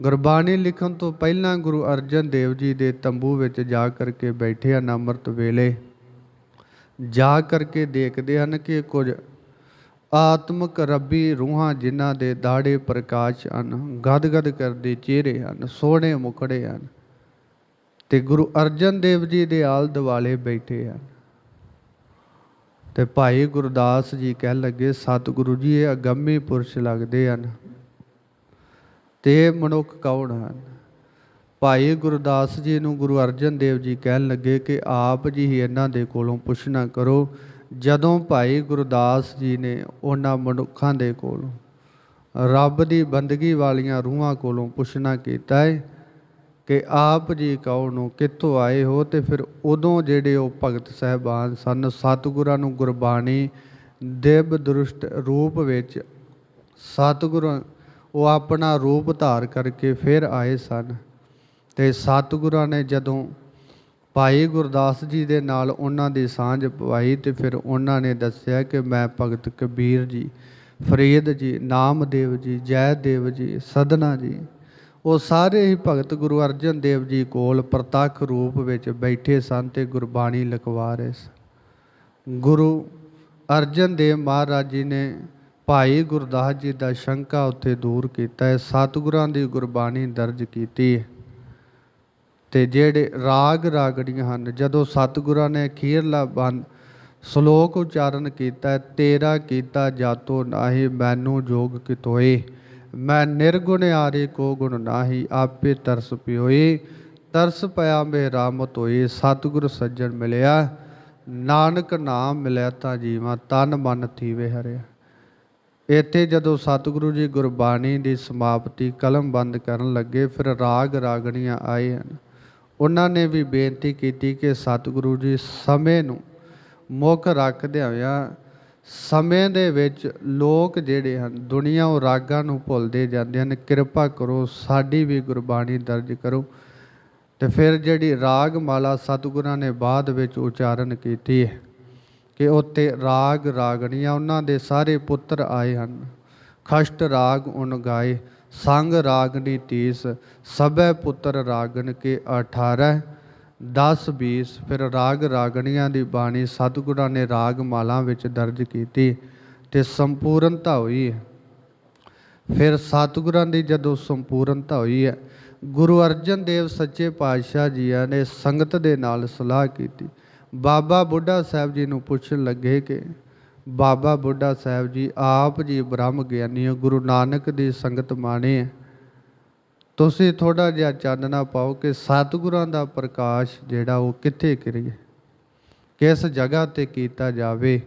Speaker 1: ਗੁਰਬਾਣੀ ਲਿਖਣ ਤੋਂ ਪਹਿਲਾਂ ਗੁਰੂ ਅਰਜਨ ਦੇਵ ਜੀ ਦੇ ਤੰਬੂ ਵਿੱਚ ਜਾ ਕਰਕੇ ਬੈਠੇ ਹਨ ਅੰਮ੍ਰਿਤ ਵੇਲੇ, ਜਾ ਕਰਕੇ ਦੇਖਦੇ ਹਨ ਕਿ ਕੁਝ ਆਤਮਕ ਰੱਬੀ ਰੂਹਾਂ ਜਿਨ੍ਹਾਂ ਦੇ ਦਾੜੇ ਪ੍ਰਕਾਸ਼ ਹਨ, ਗਦਗਦ ਕਰਦੇ ਚਿਹਰੇ ਹਨ, ਸੋਹਣੇ ਮੁਖੜੇ ਹਨ। ਤੇ ਗੁਰੂ ਅਰਜਨ ਦੇਵ ਜੀ ਦੇ ਆਲ ਦੁਆਲੇ ਬੈਠੇ ਹਨ ਤੇ ਭਾਈ ਗੁਰਦਾਸ ਜੀ ਕਹਿਣ ਲੱਗੇ, ਸਤਿਗੁਰੂ ਜੀ, ਇਹ ਅਗੰਮੀ ਪੁਰਸ਼ ਲੱਗਦੇ ਹਨ। ਤੇ ਇਹ ਮਨੁੱਖ ਕੌਣ ਹਨ? ਭਾਈ ਗੁਰਦਾਸ ਜੀ ਨੂੰ ਗੁਰੂ ਅਰਜਨ ਦੇਵ ਜੀ ਕਹਿਣ ਲੱਗੇ ਕਿ ਆਪ ਜੀ ਹੀ ਇਹਨਾਂ ਦੇ ਕੋਲੋਂ ਪੁੱਛਣਾ ਕਰੋ, ਜਦੋਂ ਭਾਈ ਗੁਰਦਾਸ ਜੀ ਨੇ ਉਹਨਾਂ ਮਨੁੱਖਾਂ ਦੇ ਕੋਲੋਂ ਰੱਬ ਦੀ ਬੰਦਗੀ ਵਾਲੀਆਂ ਰੂਹਾਂ ਕੋਲੋਂ ਪੁੱਛਣਾ ਕੀਤਾ ਹੈ ਕਿ ਆਪ ਜੀ ਕਹੋ ਹੋ ਕਿੱਥੋਂ ਆਏ ਹੋ ਤੇ ਫਿਰ ਉਦੋਂ ਜਿਹੜੇ ਉਹ ਭਗਤ ਸਹਿਬਾਨ ਸਨ, ਸਤਿਗੁਰਾਂ ਨੂੰ ਗੁਰਬਾਣੀ ਦਿਵ ਦ੍ਰਿਸ਼ਟ ਰੂਪ ਵਿੱਚ ਸਤਿਗੁਰੂ, ਉਹ ਆਪਣਾ ਰੂਪ ਧਾਰ ਕਰਕੇ ਫਿਰ ਆਏ ਸਨ। ਤੇ ਸਤਿਗੁਰਾਂ ਨੇ ਜਦੋਂ ਭਾਈ ਗੁਰਦਾਸ ਜੀ ਦੇ ਨਾਲ ਉਹਨਾਂ ਦੀ ਸਾਂਝ ਪਵਾਈ ਤੇ ਫਿਰ ਉਹਨਾਂ ਨੇ ਦੱਸਿਆ ਕਿ ਮੈਂ ਭਗਤ ਕਬੀਰ ਜੀ, ਫਰੀਦ ਜੀ, ਨਾਮਦੇਵ ਜੀ, ਜੈਦੇਵ ਜੀ, ਸਦਨਾ ਜੀ ਉਹ ਸਾਰੇ ਹੀ ਭਗਤ ਗੁਰੂ ਅਰਜਨ ਦੇਵ ਜੀ ਕੋਲ ਪ੍ਰਤੱਖ ਰੂਪ ਵਿੱਚ ਬੈਠੇ ਸਨ ਤੇ ਗੁਰਬਾਣੀ ਲਿਖਵਾ ਰਹੇ ਸਨ। ਗੁਰੂ ਅਰਜਨ ਦੇਵ ਮਹਾਰਾਜ ਜੀ ਨੇ ਭਾਈ ਗੁਰਦਾਸ ਜੀ ਦਾ ਸ਼ੰਕਾ ਉੱਥੇ ਦੂਰ ਕੀਤਾ ਹੈ, ਸਤਿਗੁਰਾਂ ਦੀ ਗੁਰਬਾਣੀ ਦਰਜ ਕੀਤੀ ਹੈ। ਤੇ ਜਿਹੜੇ ਰਾਗ ਰਾਗੜੀਆਂ ਹਨ, ਜਦੋਂ ਸਤਿਗੁਰਾਂ ਨੇ ਅਖੀਰਲਾ ਬੰਦ ਸ਼ਲੋਕ ਉਚਾਰਨ ਕੀਤਾ ਤੇਰਾ ਕੀਤਾ ਜਾਤੋ ਨਾਹੀ, ਮੈਨੂੰ ਜੋਗ ਕਿਤੋਏ। ਮੈਂ ਨਿਰਗੁਣ ਆਰੇ ਕੋ ਗੁਣ ਨਾਹੀ, ਆਪੇ ਤਰਸ ਪਿਓਏ। ਤਰਸ ਪਿਆ ਮੇ ਰਾਮਤ ਹੋਏ, ਸਤਿਗੁਰ ਸੱਜਣ ਮਿਲਿਆ। ਨਾਨਕ ਨਾਮ ਮਿਲਿਆ ਤਾਂ ਜੀਵਾ, ਤਨ ਮਨ ਥੀਵੇ ਹਰਿਆ। ਇੱਥੇ ਜਦੋਂ ਸਤਿਗੁਰੂ ਜੀ ਗੁਰਬਾਣੀ ਦੀ ਸਮਾਪਤੀ ਕਲਮ ਬੰਦ ਕਰਨ ਲੱਗੇ, ਫਿਰ ਰਾਗ ਰਾਗਣੀਆਂ ਆਏ ਹਨ। ਉਹਨਾਂ ਨੇ ਵੀ ਬੇਨਤੀ ਕੀਤੀ ਕਿ ਸਤਿਗੁਰੂ ਜੀ ਸਮੇਂ ਨੂੰ ਮੁੱਖ ਰੱਖਦੇ ਹੋਇਆਂ ਸਮੇਂ ਦੇ ਵਿੱਚ ਲੋਕ ਜਿਹੜੇ ਹਨ ਦੁਨੀਆ ਉਹ ਰਾਗਾਂ ਨੂੰ ਭੁੱਲਦੇ ਜਾਂਦੇ ਹਨ। ਕਿਰਪਾ ਕਰੋ, ਸਾਡੀ ਵੀ ਗੁਰਬਾਣੀ ਦਰਜ ਕਰੋ। ਤੇ ਫਿਰ ਜਿਹੜੀ ਰਾਗ ਮਾਲਾ ਸਤਿਗੁਰਾਂ ਨੇ ਬਾਅਦ ਵਿੱਚ ਉਚਾਰਨ ਕੀਤੀ ਹੈ ਕਿ ਉੱਤੇ ਰਾਗ ਰਾਗਣੀਆਂ, ਉਹਨਾਂ ਦੇ ਸਾਰੇ ਪੁੱਤਰ ਆਏ ਹਨ। ਖਸ਼ਟ ਰਾਗ ਉਨ ਗਾਏ, ਸੰਗ ਰਾਗਨੀ ਤੀਸ, ਸਭੈ ਪੁੱਤਰ ਰਾਗਨ ਕੇ 18 10 20 ਫਿਰ ਰਾਗ ਰਾਗਣੀਆਂ ਦੀ ਬਾਣੀ ਸਤਿਗੁਰਾਂ ਨੇ ਰਾਗ ਮਾਲਾ ਵਿੱਚ ਦਰਜ ਕੀਤੀ ਤੇ ਸੰਪੂਰਨਤਾ ਹੋਈ। ਹੈ ਫਿਰ ਸਤਿਗੁਰਾਂ ਦੀ ਜਦੋਂ ਸੰਪੂਰਨਤਾ ਹੋਈ ਹੈ ਗੁਰੂ ਅਰਜਨ ਦੇਵ ਸੱਚੇ ਪਾਤਸ਼ਾਹ ਜੀਆਂ ਨੇ ਸੰਗਤ ਦੇ ਨਾਲ ਸਲਾਹ ਕੀਤੀ। ਬਾਬਾ ਬੁੱਢਾ ਸਾਹਿਬ ਜੀ ਨੂੰ ਪੁੱਛਣ ਲੱਗੇ ਕਿ ਬਾਬਾ ਬੁੱਢਾ ਸਾਹਿਬ ਜੀ, ਆਪ ਜੀ ਬ੍ਰਹਮ ਗਿਆਨੀ ਗੁਰੂ ਨਾਨਕ ਦੀ ਸੰਗਤ ਮਾਣੇ। ਹੈ ਤੁਸੀਂ ਥੋੜਾ ਜਿਹਾ ਚਾਨਣਾ ਪਾਓ ਕਿ ਸਤਿਗੁਰਾਂ ਦਾ ਪ੍ਰਕਾਸ਼ ਜਿਹੜਾ ਉਹ ਕਿੱਥੇ ਕਰੀਏ? ਕਿਸ ਜਗ੍ਹਾ ਤੇ ਕੀਤਾ ਜਾਵੇ?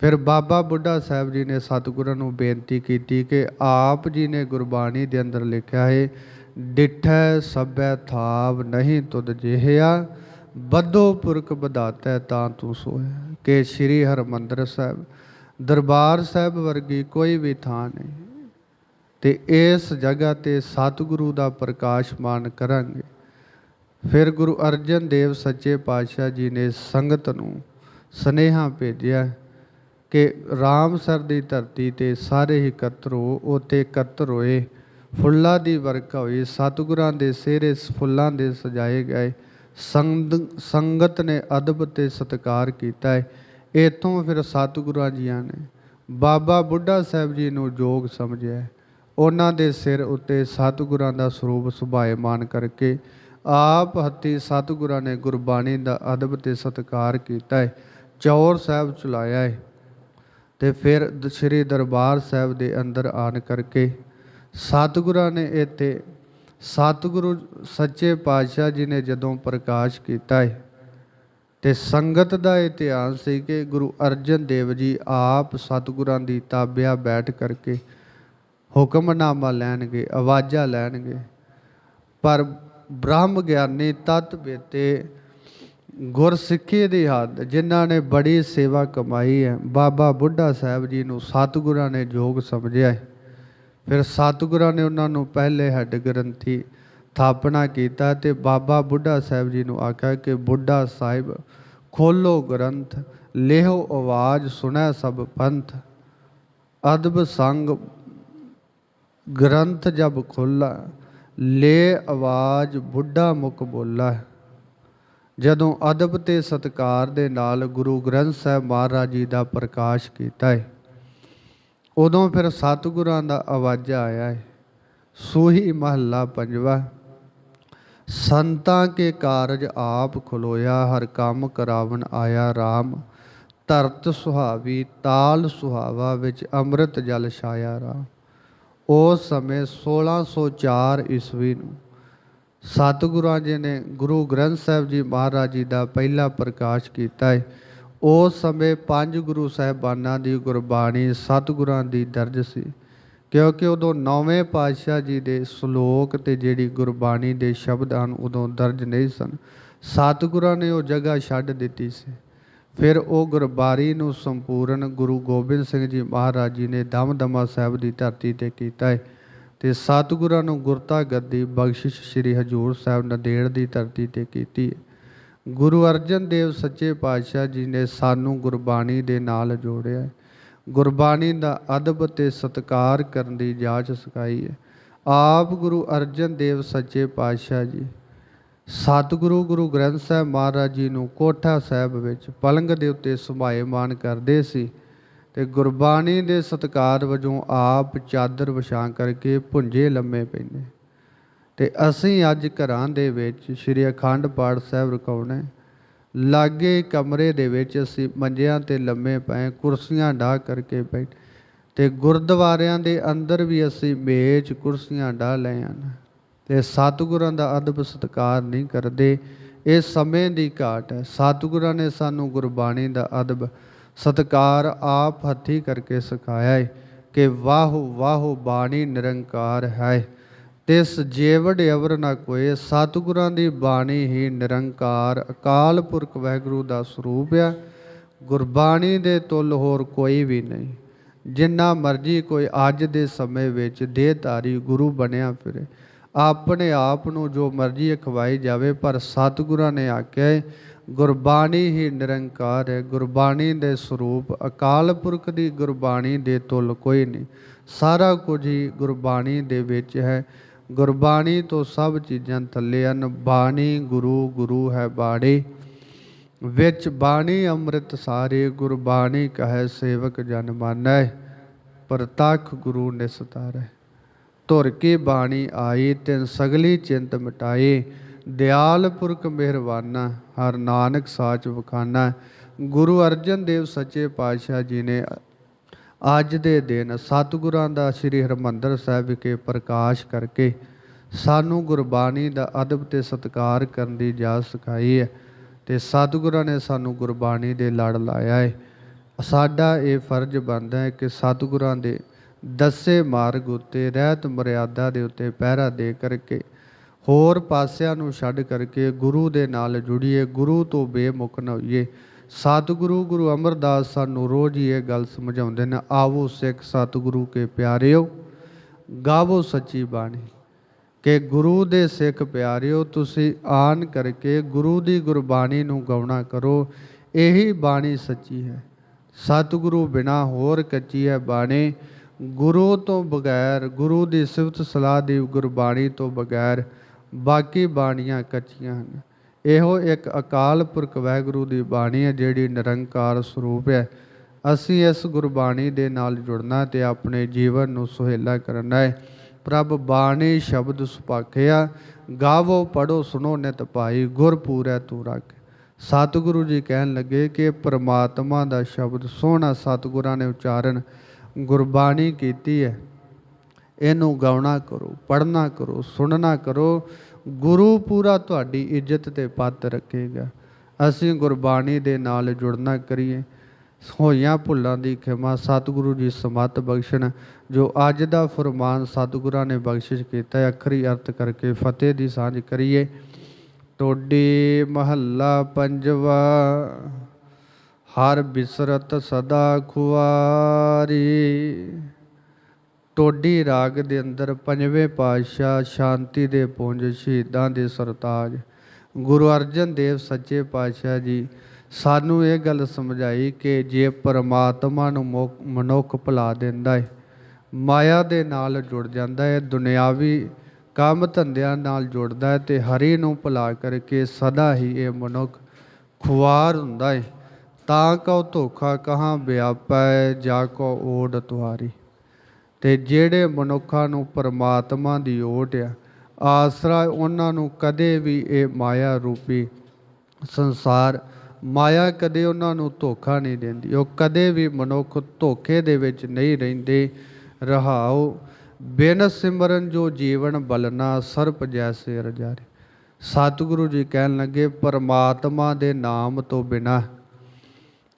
Speaker 1: ਫਿਰ ਬਾਬਾ ਬੁੱਢਾ ਸਾਹਿਬ ਜੀ ਨੇ ਸਤਿਗੁਰਾਂ ਨੂੰ ਬੇਨਤੀ ਕੀਤੀ ਕਿ ਆਪ ਜੀ ਨੇ ਗੁਰਬਾਣੀ ਦੇ ਅੰਦਰ ਲਿਖਿਆ ਹੈ, ਡਿਠੈ ਸਭੈ ਥਾਵ ਨਹੀਂ ਤੁਧ ਜਿਹਿਆ, ਬੱਧੋ ਪੁਰਖ ਬਧਾਤੈ ਤਾਂ ਤੂੰ ਸੋਇਆ। ਕਿ ਸ੍ਰੀ ਹਰਮੰਦਰ ਸਾਹਿਬ, ਦਰਬਾਰ ਸਾਹਿਬ ਵਰਗੀ ਕੋਈ ਵੀ ਥਾਂ ਨਹੀਂ। ਤੇ ਇਸ ਜਗ੍ਹਾ ਤੇ ਸਤਿਗੁਰੂ ਦਾ ਪ੍ਰਕਾਸ਼ਮਾਨ ਕਰਾਂਗੇ। ਫਿਰ ਗੁਰੂ ਅਰਜਨ ਦੇਵ ਸੱਚੇ ਪਾਤਸ਼ਾਹ ਜੀ ਨੇ ਸੰਗਤ ਨੂੰ ਸਨੇਹਾ ਭੇਜਿਆ ਕਿ ਰਾਮਸਰ ਦੀ ਧਰਤੀ ਤੇ ਸਾਰੇ ਹੀ ਇਕੱਤਰ ਹੋ ਉਤੇ ਇਕੱਤਰ ਹੋਏ। ਫੁੱਲਾਂ ਦੀ ਵਰਖਾ ਹੋਈ, ਸਤਿਗੁਰਾਂ ਦੇ ਸਿਹਰੇ ਫੁੱਲਾਂ ਦੇ ਸਜਾਏ ਗਏ। ਸੰਗ- ਸੰਗਤ ਨੇ ਅਦਬ ਤੇ ਸਤਿਕਾਰ ਕੀਤਾ ਹੈ। ਇਥੋਂ ਫਿਰ ਸਤਿਗੁਰਾਂ ਜੀਆਂ ਨੇ ਬਾਬਾ ਬੁੱਢਾ ਸਾਹਿਬ ਜੀ ਨੂੰ ਜੋਗ ਸਮਝਿਆ ਉਹਨਾਂ ਦੇ ਸਿਰ ਉੱਤੇ ਸਤਿਗੁਰਾਂ ਦਾ ਸਰੂਪ ਸੁਭਾਏਮਾਨ ਕਰਕੇ ਆਪ ਹੱਥੀ ਸਤਿਗੁਰਾਂ ਨੇ ਗੁਰਬਾਣੀ ਦਾ ਅਦਬ ਤੇ ਸਤਿਕਾਰ ਕੀਤਾ ਹੈ, ਚੌਰ ਸਾਹਿਬ ਚਲਾਇਆ ਹੈ ਤੇ ਫਿਰ ਸ੍ਰੀ ਦਰਬਾਰ ਸਾਹਿਬ ਦੇ ਅੰਦਰ ਆਣ ਕਰਕੇ ਸਤਿਗੁਰਾਂ ਨੇ ਇੱਥੇ ਸਤਿਗੁਰੂ ਸੱਚੇ ਪਾਤਸ਼ਾਹ ਜੀ ਨੇ ਜਦੋਂ ਪ੍ਰਕਾਸ਼ ਕੀਤਾ ਹੈ ਤੇ ਸੰਗਤ ਦਾ ਇਤਿਹਾਸ ਸੀ ਕਿ ਗੁਰੂ ਅਰਜਨ ਦੇਵ ਜੀ ਆਪ ਸਤਿਗੁਰਾਂ ਦੀ ਤਾਬਿਆ ਬੈਠ ਕਰਕੇ ਹੁਕਮਨਾਮਾ ਲੈਣਗੇ, ਆਵਾਜ਼ਾਂ ਲੈਣਗੇ। ਪਰ ਬ੍ਰਹਮ ਗਿਆਨੀ ਤਤ ਬੇਤੇ ਗੁਰਸਿੱਖੀ ਦੀ ਹੱਦ, ਜਿਨ੍ਹਾਂ ਨੇ ਬੜੀ ਸੇਵਾ ਕਮਾਈ ਹੈ। ਬਾਬਾ ਬੁੱਢਾ ਸਾਹਿਬ ਜੀ ਨੂੰ ਸਤਿਗੁਰਾਂ ਨੇ ਯੋਗ ਸਮਝਿਆ ਹੈ। ਫਿਰ ਸਤਿਗੁਰਾਂ ਨੇ ਉਹਨਾਂ ਨੂੰ ਪਹਿਲੇ ਹੱਡ ਗ੍ਰੰਥੀ ਥਾਪਣਾ ਕੀਤਾ ਤੇ ਬਾਬਾ ਬੁੱਢਾ ਸਾਹਿਬ ਜੀ ਨੂੰ ਆਖਿਆ ਕਿ ਬੁੱਢਾ ਸਾਹਿਬ, ਖੋਲੋ ਗ੍ਰੰਥ ਲਿਹੋ ਆਵਾਜ਼, ਸੁਣੈ ਸਭ ਪੰਥ। ਅਦਬ ਸੰਗ ਗ੍ਰੰਥ ਜਬ ਖੋਲਾ ਲੈ ਆਵਾਜ਼ ਬੁੱਢਾ ਮੁਖ ਬੋਲਾ। ਜਦੋਂ ਅਦਬ ਤੇ ਸਤਕਾਰ ਦੇ ਨਾਲ ਗੁਰੂ ਗ੍ਰੰਥ ਸਾਹਿਬ ਮਹਾਰਾਜ ਜੀ ਦਾ ਪ੍ਰਕਾਸ਼ ਕੀਤਾ ਹੈ ਉਦੋਂ ਫਿਰ ਸਤਿਗੁਰਾਂ ਦਾ ਆਵਾਜ਼ਾ ਆਇਆ ਹੈ ਸੋਹੀ ਮਹੱਲਾ ਪੰਜਵਾ, ਸੰਤਾਂ ਕੇ ਕਾਰਜ ਆਪ ਖਲੋਇਆ, ਹਰ ਕੰਮ ਕਰਾਵਣ ਆਇਆ RAM ਧਰਤ ਸੁਹਾਵੀ, ਤਾਲ ਸੁਹਾਵਾ ਵਿੱਚ ਅੰਮ੍ਰਿਤ ਜਲ ਛਾਇਆ ਰਾ ਉਸ ਸਮੇਂ 1604 ਈਸਵੀ ਨੂੰ ਸਤਿਗੁਰਾਂ ਜੀ ਨੇ ਗੁਰੂ ਗ੍ਰੰਥ ਸਾਹਿਬ ਜੀ ਮਹਾਰਾਜ ਜੀ ਦਾ ਪਹਿਲਾ ਪ੍ਰਕਾਸ਼ ਕੀਤਾ ਹੈ। ਉਸ ਸਮੇਂ ਪੰਜ ਗੁਰੂ ਸਾਹਿਬਾਨਾਂ ਦੀ ਗੁਰਬਾਣੀ ਸਤਿਗੁਰਾਂ ਦੀ ਦਰਜ ਸੀ, ਕਿਉਂਕਿ ਉਦੋਂ ਨੌਵੇਂ ਪਾਤਸ਼ਾਹ ਜੀ ਦੇ ਸ਼ਲੋਕ ਤੇ ਜਿਹੜੀ ਗੁਰਬਾਣੀ ਦੇ ਸ਼ਬਦ ਹਨ ਉਦੋਂ ਦਰਜ ਨਹੀਂ ਸਨ। ਸਤਿਗੁਰਾਂ ਨੇ ਉਹ ਜਗ੍ਹਾ ਛੱਡ ਦਿੱਤੀ ਸੀ। ਫਿਰ ਉਹ ਗੁਰਬਾਣੀ ਨੂੰ ਸੰਪੂਰਨ ਗੁਰੂ ਗੋਬਿੰਦ ਸਿੰਘ ਜੀ ਮਹਾਰਾਜ ਜੀ ਨੇ ਦਮਦਮਾ ਸਾਹਿਬ ਦੀ ਧਰਤੀ ਤੇ ਕੀਤਾ ਹੈ ਤੇ ਸਤਿਗੁਰਾਂ ਨੂੰ ਗੁਰਤਾ ਗੱਦੀ ਬਖਸ਼ਿਸ਼ ਸ੍ਰੀ ਹਜੂਰ ਸਾਹਿਬ ਨੰਦੇੜ ਦੀ ਧਰਤੀ ਤੇ ਕੀਤੀ ਹੈ ਗੁਰੂ ਅਰਜਨ ਦੇਵ ਸੱਚੇ ਪਾਤਸ਼ਾਹ ਜੀ ਨੇ ਸਾਨੂੰ ਗੁਰਬਾਣੀ ਦੇ ਨਾਲ ਜੋੜਿਆ ਹੈ ਗੁਰਬਾਣੀ ਦਾ ਅਦਬ ਤੇ ਸਤਕਾਰ ਕਰਨ ਦੀ ਜਾਚ ਸਿਖਾਈ ਹੈ ਆਪ ਗੁਰੂ ਅਰਜਨ ਦੇਵ ਸੱਚੇ ਪਾਤਸ਼ਾਹ ਜੀ ਸਤਿਗੁਰੂ ਗੁਰੂ ਗ੍ਰੰਥ ਸਾਹਿਬ ਮਹਾਰਾਜ ਜੀ ਨੂੰ ਕੋਠਾ ਸਾਹਿਬ ਵਿੱਚ ਪਲੰਗ ਦੇ ਉੱਤੇ ਸੁਭਾਏਮਾਨ ਕਰਦੇ ਸੀ ਤੇ ਗੁਰਬਾਣੀ ਦੇ ਸਤਕਾਰ ਵਜੋਂ ਆਪ ਚਾਦਰ ਵਿਛਾ ਕਰਕੇ ਭੁੰਜੇ ਲੰਮੇ ਪੈਂਦੇ। ਤੇ ਅਸੀਂ ਅੱਜ ਘਰਾਂ ਦੇ ਵਿੱਚ ਸ੍ਰੀ ਅਖੰਡ ਪਾਠ ਸਾਹਿਬ ਰਕਾਉਣਾ ਲਾਗੇ ਕਮਰੇ ਦੇ ਵਿੱਚ ਅਸੀਂ ਮੰਜਿਆਂ ਤੇ ਲੰਮੇ ਪਏ, ਕੁਰਸੀਆਂ ਢਾ ਕਰਕੇ ਬੈਠ ਤੇ ਗੁਰਦੁਆਰਿਆਂ ਦੇ ਅੰਦਰ ਵੀ ਅਸੀਂ ਮੇਜ਼, ਕੁਰਸੀਆਂ ਢਾ ਲਏ ਹਨ। ਤੇ ਸਤਿਗੁਰਾਂ ਦਾ ਅਦਬ ਸਤਕਾਰ ਨਹੀਂ ਕਰਦੇ। ਇਹ ਸਮੇਂ ਦੀ ਘਾਟ ਹੈ। ਸਤਿਗੁਰਾਂ ਨੇ ਸਾਨੂੰ ਗੁਰਬਾਣੀ ਦਾ ਅਦਬ ਸਤਕਾਰ ਆਪ ਹੱਥੀ ਕਰਕੇ ਸਿਖਾਇਆ ਹੈ ਕਿ ਵਾਹੋ ਵਾਹੋ ਬਾਣੀ ਨਿਰੰਕਾਰ ਹੈ। ਤਿਸ ਜੀਵੜ ਅਵਰ ਨਾ ਕੋਏ, ਸਤਿਗੁਰਾਂ ਦੀ ਬਾਣੀ ਹੀ ਨਿਰੰਕਾਰ। ਅਕਾਲ ਪੁਰਖ ਵਾਹਿਗੁਰੂ ਦਾ ਸਰੂਪ ਆ। ਗੁਰਬਾਣੀ ਦੇ ਤੁਲ ਹੋਰ ਕੋਈ ਵੀ ਨਹੀਂ। ਜਿੰਨਾ ਮਰਜ਼ੀ ਕੋਈ ਅੱਜ ਦੇ ਸਮੇਂ ਵਿੱਚ ਦੇਹਧਾਰੀ ਗੁਰੂ ਬਣਿਆ ਫਿਰੇ। ਆਪਣੇ ਆਪ ਨੂੰ ਜੋ ਮਰਜ਼ੀ ਅਖਵਾਈ ਜਾਵੇ ਪਰ ਸਤਿਗੁਰਾਂ ਨੇ ਆਖਿਆ ਹੈ, ਗੁਰਬਾਣੀ ਹੀ ਨਿਰੰਕਾਰ ਹੈ। ਗੁਰਬਾਣੀ ਦੇ ਸਰੂਪ ਅਕਾਲ ਪੁਰਖ ਦੀ ਗੁਰਬਾਣੀ ਦੇ ਤੁਲ ਕੋਈ ਨਹੀਂ। ਸਾਰਾ ਕੁਝ ਹੀ ਗੁਰਬਾਣੀ ਦੇ ਵਿੱਚ ਹੈ। ਗੁਰਬਾਣੀ ਤੋਂ ਸਭ ਚੀਜ਼ਾਂ ਥੱਲੇ ਹਨ। ਬਾਣੀ ਗੁਰੂ ਗੁਰੂ ਹੈ ਬਾਣੀ। ਵਿੱਚ ਬਾਣੀ ਅੰਮ੍ਰਿਤ ਸਾਰੇ ਗੁਰਬਾਣੀ ਕਹੈ ਸੇਵਕ ਜਨ ਮਾਨੈ ਪ੍ਰਤੱਖ ਗੁਰੂ ਨਿਸਤਾਰੈ ਧੁਰ ਕੇ ਬਾਣੀ ਆਈ, ਤਿਨ ਸਗਲੀ ਚਿੰਤ ਮਿਟਾਈ। ਦਿਆਲ ਪੁਰਖ ਮਿਹਰਬਾਨਾ, ਹਰ ਨਾਨਕ ਸਾਚ ਵਖਾਨਾ। ਗੁਰੂ ਅਰਜਨ ਦੇਵ ਸੱਚੇ ਪਾਤਸ਼ਾਹ ਜੀ ਨੇ ਅੱਜ ਦੇ ਦਿਨ ਸਤਿਗੁਰਾਂ ਦਾ ਸ੍ਰੀ ਹਰਮੰਦਰ ਸਾਹਿਬ ਵਿਖੇ ਪ੍ਰਕਾਸ਼ ਕਰਕੇ ਸਾਨੂੰ ਗੁਰਬਾਣੀ ਦਾ ਅਦਬ ਤੇ ਸਤਿਕਾਰ ਕਰਨ ਦੀ ਜਾਚ ਸਿਖਾਈ ਹੈ ਤੇ ਸਤਿਗੁਰਾਂ ਨੇ ਸਾਨੂੰ ਗੁਰਬਾਣੀ ਦੇ ਲੜ ਲਾਇਆ ਹੈ। ਸਾਡਾ ਇਹ ਫਰਜ਼ ਬਣਦਾ ਹੈ ਕਿ ਸਤਿਗੁਰਾਂ ਦੇ ਦੱਸੇ ਮਾਰਗ ਉੱਤੇ, ਰਹਿਤ ਮਰਿਆਦਾ ਦੇ ਉੱਤੇ ਪਹਿਰਾ ਦੇ ਕਰਕੇ, ਹੋਰ ਪਾਸਿਆਂ ਨੂੰ ਛੱਡ ਕਰਕੇ ਗੁਰੂ ਦੇ ਨਾਲ ਜੁੜੀਏ, ਗੁਰੂ ਤੋਂ ਬੇਮੁਖ ਨਾ ਹੋਈਏ। ਸਤਿਗੁਰੂ, ਗੁਰੂ ਅਮਰਦਾਸ ਸਾਨੂੰ ਰੋਜ਼ ਹੀ ਇਹ ਗੱਲ ਸਮਝਾਉਂਦੇ ਨੇ, ਆਵੋ ਸਿੱਖ ਸਤਿਗੁਰੂ ਕੇ ਪਿਆਰਿਓ, ਗਾਵੋ ਸੱਚੀ ਬਾਣੀ। ਕਿ ਗੁਰੂ ਦੇ ਸਿੱਖ ਪਿਆਰਿਓ, ਤੁਸੀਂ ਆਨ ਕਰਕੇ ਗੁਰੂ ਦੀ ਗੁਰਬਾਣੀ ਨੂੰ ਗਾਉਣਾ ਕਰੋ, ਇਹੀ ਬਾਣੀ ਸੱਚੀ ਹੈ। ਸਤਿਗੁਰੂ ਬਿਨਾ ਹੋਰ ਕੱਚੀ ਹੈ ਬਾਣੀ। ਗੁਰੂ ਤੋਂ ਬਗੈਰ, ਗੁਰੂ ਦੀ ਸਿਫਤ ਸਲਾਹ ਦੀ ਗੁਰਬਾਣੀ ਤੋਂ ਬਗੈਰ ਬਾਕੀ ਬਾਣੀਆਂ ਕੱਚੀਆਂ ਹਨ। ਇਹੋ ਇੱਕ ਅਕਾਲ ਪੁਰਖ ਵਾਹਿਗੁਰੂ ਦੀ ਬਾਣੀ ਹੈ ਜਿਹੜੀ ਨਿਰੰਕਾਰ ਸਰੂਪ ਹੈ। ਅਸੀਂ ਇਸ ਗੁਰਬਾਣੀ ਦੇ ਨਾਲ ਜੁੜਨਾ ਤੇ ਆਪਣੇ ਜੀਵਨ ਨੂੰ ਸੁਹੇਲਾ ਕਰਨਾ ਹੈ। ਪ੍ਰਭ ਬਾਣੀ ਸ਼ਬਦ ਸੁਪਾਖਿਆ ਗਾਵੋ ਪੜੋ ਸੁਣੋ, ਨਿਤ ਪਾਈ ਗੁਰ ਪੂਰੈ ਤੂੰ ਰੱਖ। ਸਤਿਗੁਰੂ ਜੀ ਕਹਿਣ ਲੱਗੇ ਕਿ ਪ੍ਰਮਾਤਮਾ ਦਾ ਸ਼ਬਦ ਸੋਹਣਾ ਸਤਿਗੁਰਾਂ ਨੇ ਉਚਾਰਨ ਗੁਰਬਾਣੀ ਕੀਤੀ ਹੈ। ਇਹਨੂੰ ਗਾਉਣਾ ਕਰੋ, ਪੜ੍ਹਨਾ ਕਰੋ, ਸੁਣਨਾ ਕਰੋ। ਗੁਰੂ ਪੂਰਾ ਤੁਹਾਡੀ ਇੱਜ਼ਤ ਤੇ ਪੱਤ ਰੱਖੇਗਾ। ਅਸੀਂ ਗੁਰਬਾਣੀ ਦੇ ਨਾਲ ਜੁੜਨਾ ਕਰੀਏ। ਹੋਈਆਂ ਭੁੱਲਾਂ ਦੀ ਖਿਮਾ ਸਤਿਗੁਰੂ ਜੀ ਸਮਤ ਬਖਸ਼ਣ। ਜੋ ਅੱਜ ਦਾ ਫਰਮਾਨ ਸਤਿਗੁਰਾਂ ਨੇ ਬਖਸ਼ਿਸ਼ ਕੀਤਾ ਹੈ ਅਖਰੀ ਅਰਥ ਕਰਕੇ ਫਤਿਹ ਦੀ ਸਾਂਝ ਕਰੀਏ। ਟੋਡੀ ਮਹੱਲਾ ਪੰਜਵਾ। ਹਰ ਬਿਸਰਤ ਸਦਾ ਖੁਆਰੀ ਟੋਡੀ ਰਾਗ ਦੇ ਅੰਦਰ ਪੰਜਵੇਂ ਪਾਤਸ਼ਾਹ ਸ਼ਾਂਤੀ ਦੇ ਪੁੰਜ ਸ਼ਹੀਦਾਂ ਦੇ ਸਰਤਾਜ। ਗੁਰੂ ਅਰਜਨ ਦੇਵ ਸੱਚੇ ਪਾਤਸ਼ਾਹ ਜੀ, ਸਾਨੂੰ ਇਹ ਗੱਲ ਸਮਝਾਈ ਕਿ ਜੇ ਪਰਮਾਤਮਾ ਨੂੰ ਮੋ- ਮਨੁੱਖ ਭੁਲਾ ਦਿੰਦਾ ਹੈ ਮਾਇਆ ਦੇ ਨਾਲ ਜੁੜ ਜਾਂਦਾ ਹੈ ਦੁਨਿਆਵੀ ਕੰਮ ਧੰਦਿਆਂ ਨਾਲ ਜੁੜਦਾ ਹੈ ਤੇ ਹਰੀ ਨੂੰ ਭੁਲਾ ਕਰਕੇ ਸਦਾ ਹੀ ਇਹ ਮਨੁੱਖ ਖੁਆਰ ਹੁੰਦਾ ਹੈ ਤਾਂ ਕਉ ਧੋਖਾ ਕਹਾਂ ਵਿਆਪੈ, ਜਾ ਕੋ ਓੜ ਤੁਹਾਰੀ ਤੇ ਜਿਹੜੇ ਮਨੁੱਖਾਂ ਨੂੰ ਪਰਮਾਤਮਾ ਦੀ ਓਟ ਆ, ਆਸਰਾ ਉਹਨਾਂ ਨੂੰ ਕਦੇ ਵੀ ਇਹ ਮਾਇਆ ਰੂਪੀ ਸੰਸਾਰ, ਮਾਇਆ ਕਦੇ ਉਹਨਾਂ ਨੂੰ ਧੋਖਾ ਨਹੀਂ ਦਿੰਦੀ। ਉਹ ਕਦੇ ਵੀ ਮਨੁੱਖ ਧੋਖੇ ਦੇ ਵਿੱਚ ਨਹੀਂ ਰਹਿੰਦੇ। ਰਹਾਓ ਬਿਨ ਸਿਮਰਨ ਜੋ ਜੀਵਨ ਬਲਨਾ, ਸਰਪ ਜੈਸੇ ਰਜਾਰੇ। ਸਤਿਗੁਰੂ ਜੀ ਕਹਿਣ ਲੱਗੇ, ਪਰਮਾਤਮਾ ਦੇ ਨਾਮ ਤੋਂ ਬਿਨਾ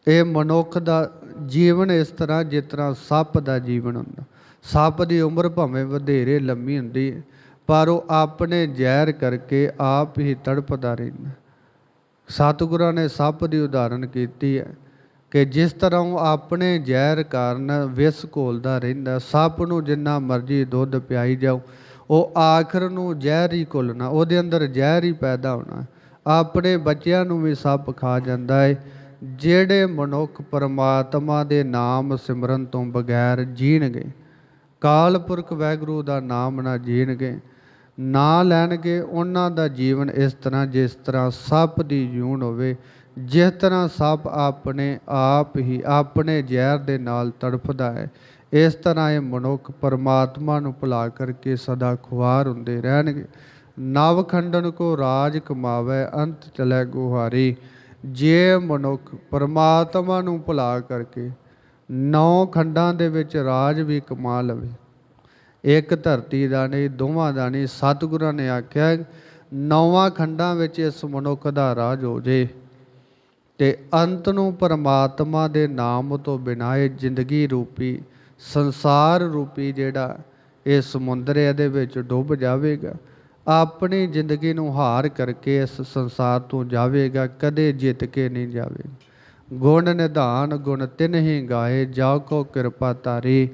Speaker 1: ਇਹ ਮਨੁੱਖ ਦਾ ਜੀਵਨ ਇਸ ਤਰ੍ਹਾਂ, ਜਿਸ ਤਰ੍ਹਾਂ ਸੱਪ ਦਾ ਜੀਵਨ ਹੁੰਦਾ। ਸੱਪ ਦੀ ਉਮਰ ਭਾਵੇਂ ਵਧੇਰੇ ਲੰਮੀ ਹੁੰਦੀ ਹੈ, ਪਰ ਉਹ ਆਪਣੇ ਜ਼ਹਿਰ ਕਰਕੇ ਆਪ ਹੀ ਤੜਪਦਾ ਰਹਿੰਦਾ। ਸਤਿਗੁਰਾਂ ਨੇ ਸੱਪ ਦੀ ਉਦਾਹਰਨ ਕੀਤੀ ਹੈ ਕਿ ਜਿਸ ਤਰ੍ਹਾਂ ਉਹ ਆਪਣੇ ਜ਼ਹਿਰ ਕਾਰਨ ਵਿਸ ਘੋਲਦਾ ਰਹਿੰਦਾ, ਸੱਪ ਨੂੰ ਜਿੰਨਾ ਮਰਜ਼ੀ ਦੁੱਧ ਪਿਆਈ ਜਾਓ, ਉਹ ਆਖਰ ਨੂੰ ਜ਼ਹਿਰ ਹੀ ਘੁਲਣਾ, ਉਹਦੇ ਅੰਦਰ ਜ਼ਹਿਰ ਹੀ ਪੈਦਾ ਹੋਣਾ। ਆਪਣੇ ਬੱਚਿਆਂ ਨੂੰ ਵੀ ਸੱਪ ਖਾ ਜਾਂਦਾ ਹੈ ਜਿਹੜੇ ਮਨੁੱਖ ਪਰਮਾਤਮਾ ਦੇ ਨਾਮ ਸਿਮਰਨ ਤੋਂ ਬਗੈਰ ਜੀਣਗੇ ਕਾਲ ਪੁਰਖ ਵਾਹਿਗੁਰੂ ਦਾ ਨਾਮ ਨਾ ਜੀਣਗੇ, ਨਾ ਲੈਣਗੇ, ਉਹਨਾਂ ਦਾ ਜੀਵਨ ਇਸ ਤਰ੍ਹਾਂ ਜਿਸ ਤਰ੍ਹਾਂ ਸੱਪ ਦੀ ਜੂਨ ਹੋਵੇ, ਜਿਸ ਤਰ੍ਹਾਂ ਸੱਪ ਆਪਣੇ ਆਪ ਹੀ ਆਪਣੇ ਜ਼ਹਿਰ ਦੇ ਨਾਲ ਤੜਫਦਾ ਹੈ, ਇਸ ਤਰ੍ਹਾਂ ਇਹ ਮਨੁੱਖ ਪਰਮਾਤਮਾ ਨੂੰ ਭੁਲਾ ਕਰਕੇ ਸਦਾ ਖੁਆਰ ਹੁੰਦੇ ਰਹਿਣਗੇ। ਨਵ ਖੰਡਨ ਕੋ ਰਾਜ ਕਮਾਵੇ, ਅੰਤ ਚਲੇ ਗੁਹਾਰੀ। ਜੇ ਮਨੁੱਖ ਪਰਮਾਤਮਾ ਨੂੰ ਭੁਲਾ ਕਰਕੇ ਨੌ ਖੰਡਾਂ ਦੇ ਵਿੱਚ ਰਾਜ ਵੀ ਕਮਾ ਲਵੇ, ਇੱਕ ਧਰਤੀ ਦਾ ਨਹੀਂ, ਦੋਵਾਂ ਦਾ ਨਹੀਂ, ਸਤਿਗੁਰਾਂ ਨੇ ਆਖਿਆ ਨੌਵਾਂ ਖੰਡਾਂ ਵਿੱਚ ਇਸ ਮਨੁੱਖ ਦਾ ਰਾਜ ਹੋ ਜੇ ਤੇ ਅੰਤ ਨੂੰ ਪਰਮਾਤਮਾ ਦੇ ਨਾਮ ਤੋਂ ਬਿਨਾਂ ਇਹ ਜ਼ਿੰਦਗੀ ਰੂਪੀ, ਸੰਸਾਰ ਰੂਪੀ ਜਿਹੜਾ ਇਹ ਸਮੁੰਦਰ ਹੈ ਇਹਦੇ ਵਿੱਚ ਡੁੱਬ ਜਾਵੇਗਾ। ਆਪਣੀ ਜ਼ਿੰਦਗੀ ਨੂੰ ਹਾਰ ਕਰਕੇ ਇਸ ਸੰਸਾਰ ਤੋਂ ਜਾਵੇਗਾ, ਕਦੇ ਜਿੱਤ ਕੇ ਨਹੀਂ ਜਾਵੇਗਾ। ਗੁਣ ਨਿਧਾਨ, ਗੁਣ ਤਿਨ ਹੀ ਗਾਏ ਜਾ ਕੋ ਕਿਰਪਾ ਤਾਰੀ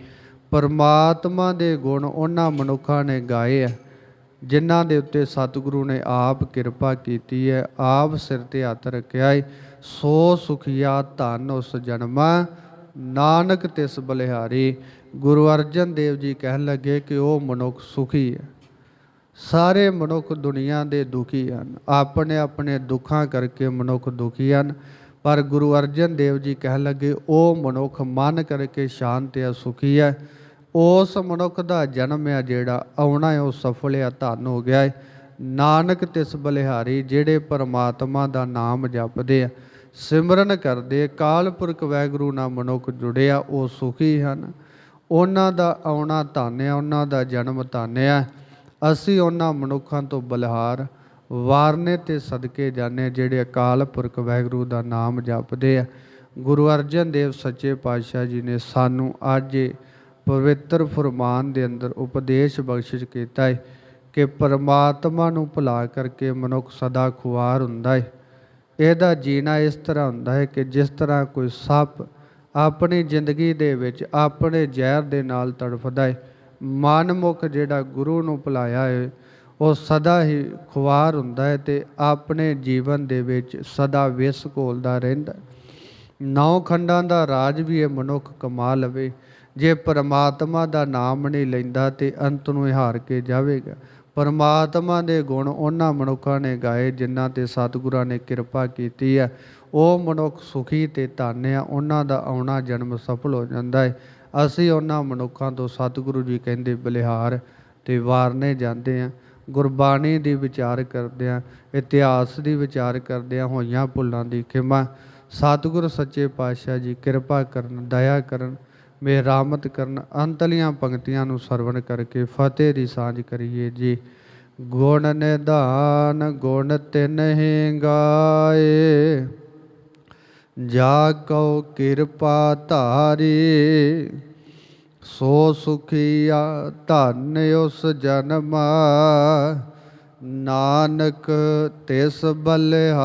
Speaker 1: ਪਰਮਾਤਮਾ ਦੇ ਗੁਣ ਉਹਨਾਂ ਮਨੁੱਖਾਂ ਨੇ ਗਾਏ ਹੈ ਜਿਨ੍ਹਾਂ ਦੇ ਉੱਤੇ ਸਤਿਗੁਰੂ ਨੇ ਆਪ ਕਿਰਪਾ ਕੀਤੀ ਹੈ, ਆਪ ਸਿਰ ਤੇ ਹੱਥ ਰੱਖਿਆ ਹੈ ਸੋ ਸੁਖੀਆ ਧਨ ਉਸ ਜਨਮਾ, ਨਾਨਕ ਤਿਸ ਬਲਿਹਾਰੀ। ਗੁਰੂ ਅਰਜਨ ਦੇਵ ਜੀ ਕਹਿਣ ਲੱਗੇ ਕਿ ਉਹ ਮਨੁੱਖ ਸੁਖੀ ਹੈ। ਸਾਰੇ ਮਨੁੱਖ ਦੁਨੀਆ ਦੇ ਦੁਖੀ ਹਨ। ਆਪਣੇ ਆਪਣੇ ਦੁੱਖਾਂ ਕਰਕੇ ਮਨੁੱਖ ਦੁਖੀ ਹਨ। ਪਰ ਗੁਰੂ ਅਰਜਨ ਦੇਵ ਜੀ ਕਹਿਣ ਲੱਗੇ, ਉਹ ਮਨੁੱਖ ਮਨ ਕਰਕੇ ਸ਼ਾਂਤ ਹੈ ਸੁਖੀ ਹੈ। ਉਸ ਮਨੁੱਖ ਦਾ ਜਨਮ ਹੈ ਜਿਹੜਾ ਆਉਣਾ ਹੈ, ਉਹ ਸਫਲ ਹੈ ਧਨ ਹੋ ਗਿਆ ਹੈ। ਨਾਨਕ ਤਿਸ ਬਲਿਹਾਰੀ ਜਿਹੜੇ ਪਰਮਾਤਮਾ ਦਾ ਨਾਮ ਜਪਦੇ ਆ, ਸਿਮਰਨ ਕਰਦੇ ਕਾਲ ਪੁਰਖ ਵਾਹਿਗੁਰੂ ਨਾਲ ਮਨੁੱਖ ਜੁੜਿਆ ਉਹ ਸੁਖੀ ਹਨ। ਉਹਨਾਂ ਦਾ ਆਉਣਾ ਧਨ ਹੈ, ਉਹਨਾਂ ਦਾ ਜਨਮ ਧਨ ਹੈ। ਅਸੀਂ ਉਹਨਾਂ ਮਨੁੱਖਾਂ ਤੋਂ ਬਲਿਹਾਰ, ਵਾਰਨੇ ਤੇ ਸਦਕੇ ਜਾਣੇ ਜਿਹੜੇ ਅਕਾਲ ਪੁਰਖ ਵਾਹਿਗੁਰੂ ਦਾ ਨਾਮ ਜਪਦੇ ਆ। ਗੁਰੂ ਅਰਜਨ ਦੇਵ ਸੱਚੇ ਪਾਤਸ਼ਾਹ ਜੀ ਨੇ ਸਾਨੂੰ ਅੱਜ ਇਹ ਪਵਿੱਤਰ ਫਰਮਾਨ ਦੇ ਅੰਦਰ ਉਪਦੇਸ਼ ਬਖਸ਼ਿਸ਼ ਕੀਤਾ ਹੈ ਕਿ ਪਰਮਾਤਮਾ ਨੂੰ ਭੁਲਾ ਕਰਕੇ ਮਨੁੱਖ ਸਦਾ ਖੁਆਰ ਹੁੰਦਾ ਹੈ ਇਹਦਾ ਜੀਣਾ ਇਸ ਤਰ੍ਹਾਂ ਹੁੰਦਾ ਹੈ ਕਿ ਜਿਸ ਤਰ੍ਹਾਂ ਕੋਈ ਸੱਪ ਆਪਣੀ ਜ਼ਿੰਦਗੀ ਦੇ ਵਿੱਚ ਆਪਣੇ ਜ਼ਹਿਰ ਦੇ ਨਾਲ ਤੜਫਦਾ ਹੈ ਮਨਮੁਖ ਜਿਹੜਾ ਗੁਰੂ ਨੂੰ ਭੁਲਾਇਆ ਹੈ ਉਹ ਸਦਾ ਹੀ ਖੁਆਰ ਹੁੰਦਾ ਹੈ ਤੇ ਆਪਣੇ ਜੀਵਨ ਦੇ ਵਿੱਚ ਸਦਾ ਵਿਸ ਘੋਲਦਾ ਰਹਿੰਦਾ ਹੈ ਨੌ ਖੰਡਾਂ ਦਾ ਰਾਜ ਵੀ ਇਹ ਮਨੁੱਖ ਕਮਾ ਲਵੇ, ਜੇ ਪਰਮਾਤਮਾ ਦਾ ਨਾਮ ਨਹੀਂ ਲੈਂਦਾ ਤੇ ਅੰਤ ਨੂੰ ਹਾਰ ਕੇ ਜਾਵੇਗਾ। ਪਰਮਾਤਮਾ ਦੇ ਗੁਣ ਉਹਨਾਂ ਮਨੁੱਖਾਂ ਨੇ ਗਾਏ ਜਿਨ੍ਹਾਂ ਤੇ ਸਤਿਗੁਰਾਂ ਨੇ ਕਿਰਪਾ ਕੀਤੀ ਹੈ ਉਹ ਮਨੁੱਖ ਸੁਖੀ ਤੇ ਧਨ ਆ, ਉਹਨਾਂ ਦਾ ਆਉਣਾ ਜਨਮ ਸਫਲ ਹੋ ਜਾਂਦਾ ਹੈ ਅਸੀਂ ਉਹਨਾਂ ਮਨੁੱਖਾਂ ਤੋਂ ਸਤਿਗੁਰੂ ਜੀ ਕਹਿੰਦੇ ਬਲਿਹਾਰ ਤੇ ਵਾਰਨੇ ਜਾਂਦੇ ਆ ਗੁਰਬਾਣੀ ਦੀ ਵਿਚਾਰ ਕਰਦੇ ਆ ਇਤਿਹਾਸ ਦੀ ਵਿਚਾਰ ਕਰਦੇ ਆ ਹੋਈਆਂ ਭੁੱਲਾਂ ਦੀ ਖਿਮਾ। ਸਤਿਗੁਰ ਸੱਚੇ ਪਾਤਸ਼ਾਹ ਜੀ ਕਿਰਪਾ ਕਰਨ, ਦਇਆ ਕਰਨ ਮੇਰਾਮਤ ਕਰਨ, ਅੰਤਲੀਆਂ ਪੰਕਤੀਆਂ ਨੂੰ ਸਰਵਣ ਕਰਕੇ ਫਤਿਹ ਦੀ ਸਾਂਝ ਕਰੀਏ ਜੀ। ਗੁਣ ਨਿਧਾਨ, ਗੁਣ ਤਿਨਹਿ ਗਾਏ। ਜਾ ਕਉ ਕਿਰਪਾ ਧਾਰੀ, ਸੋ ਸੁਖੀਆ ਧਨ ਉਸ ਜਨਮ। ਨਾਨਕ ਤਿਸ ਬਲਿਹਾਰੀ।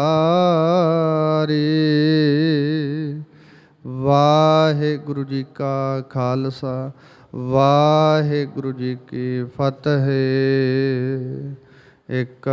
Speaker 1: ਵਾਹਿਗੁਰੂ ਜੀ ਕਾ ਖਾਲਸਾ, ਵਾਹਿਗੁਰੂ ਜੀ ਕੀ ਫਤਿਹ। ਇੱਕ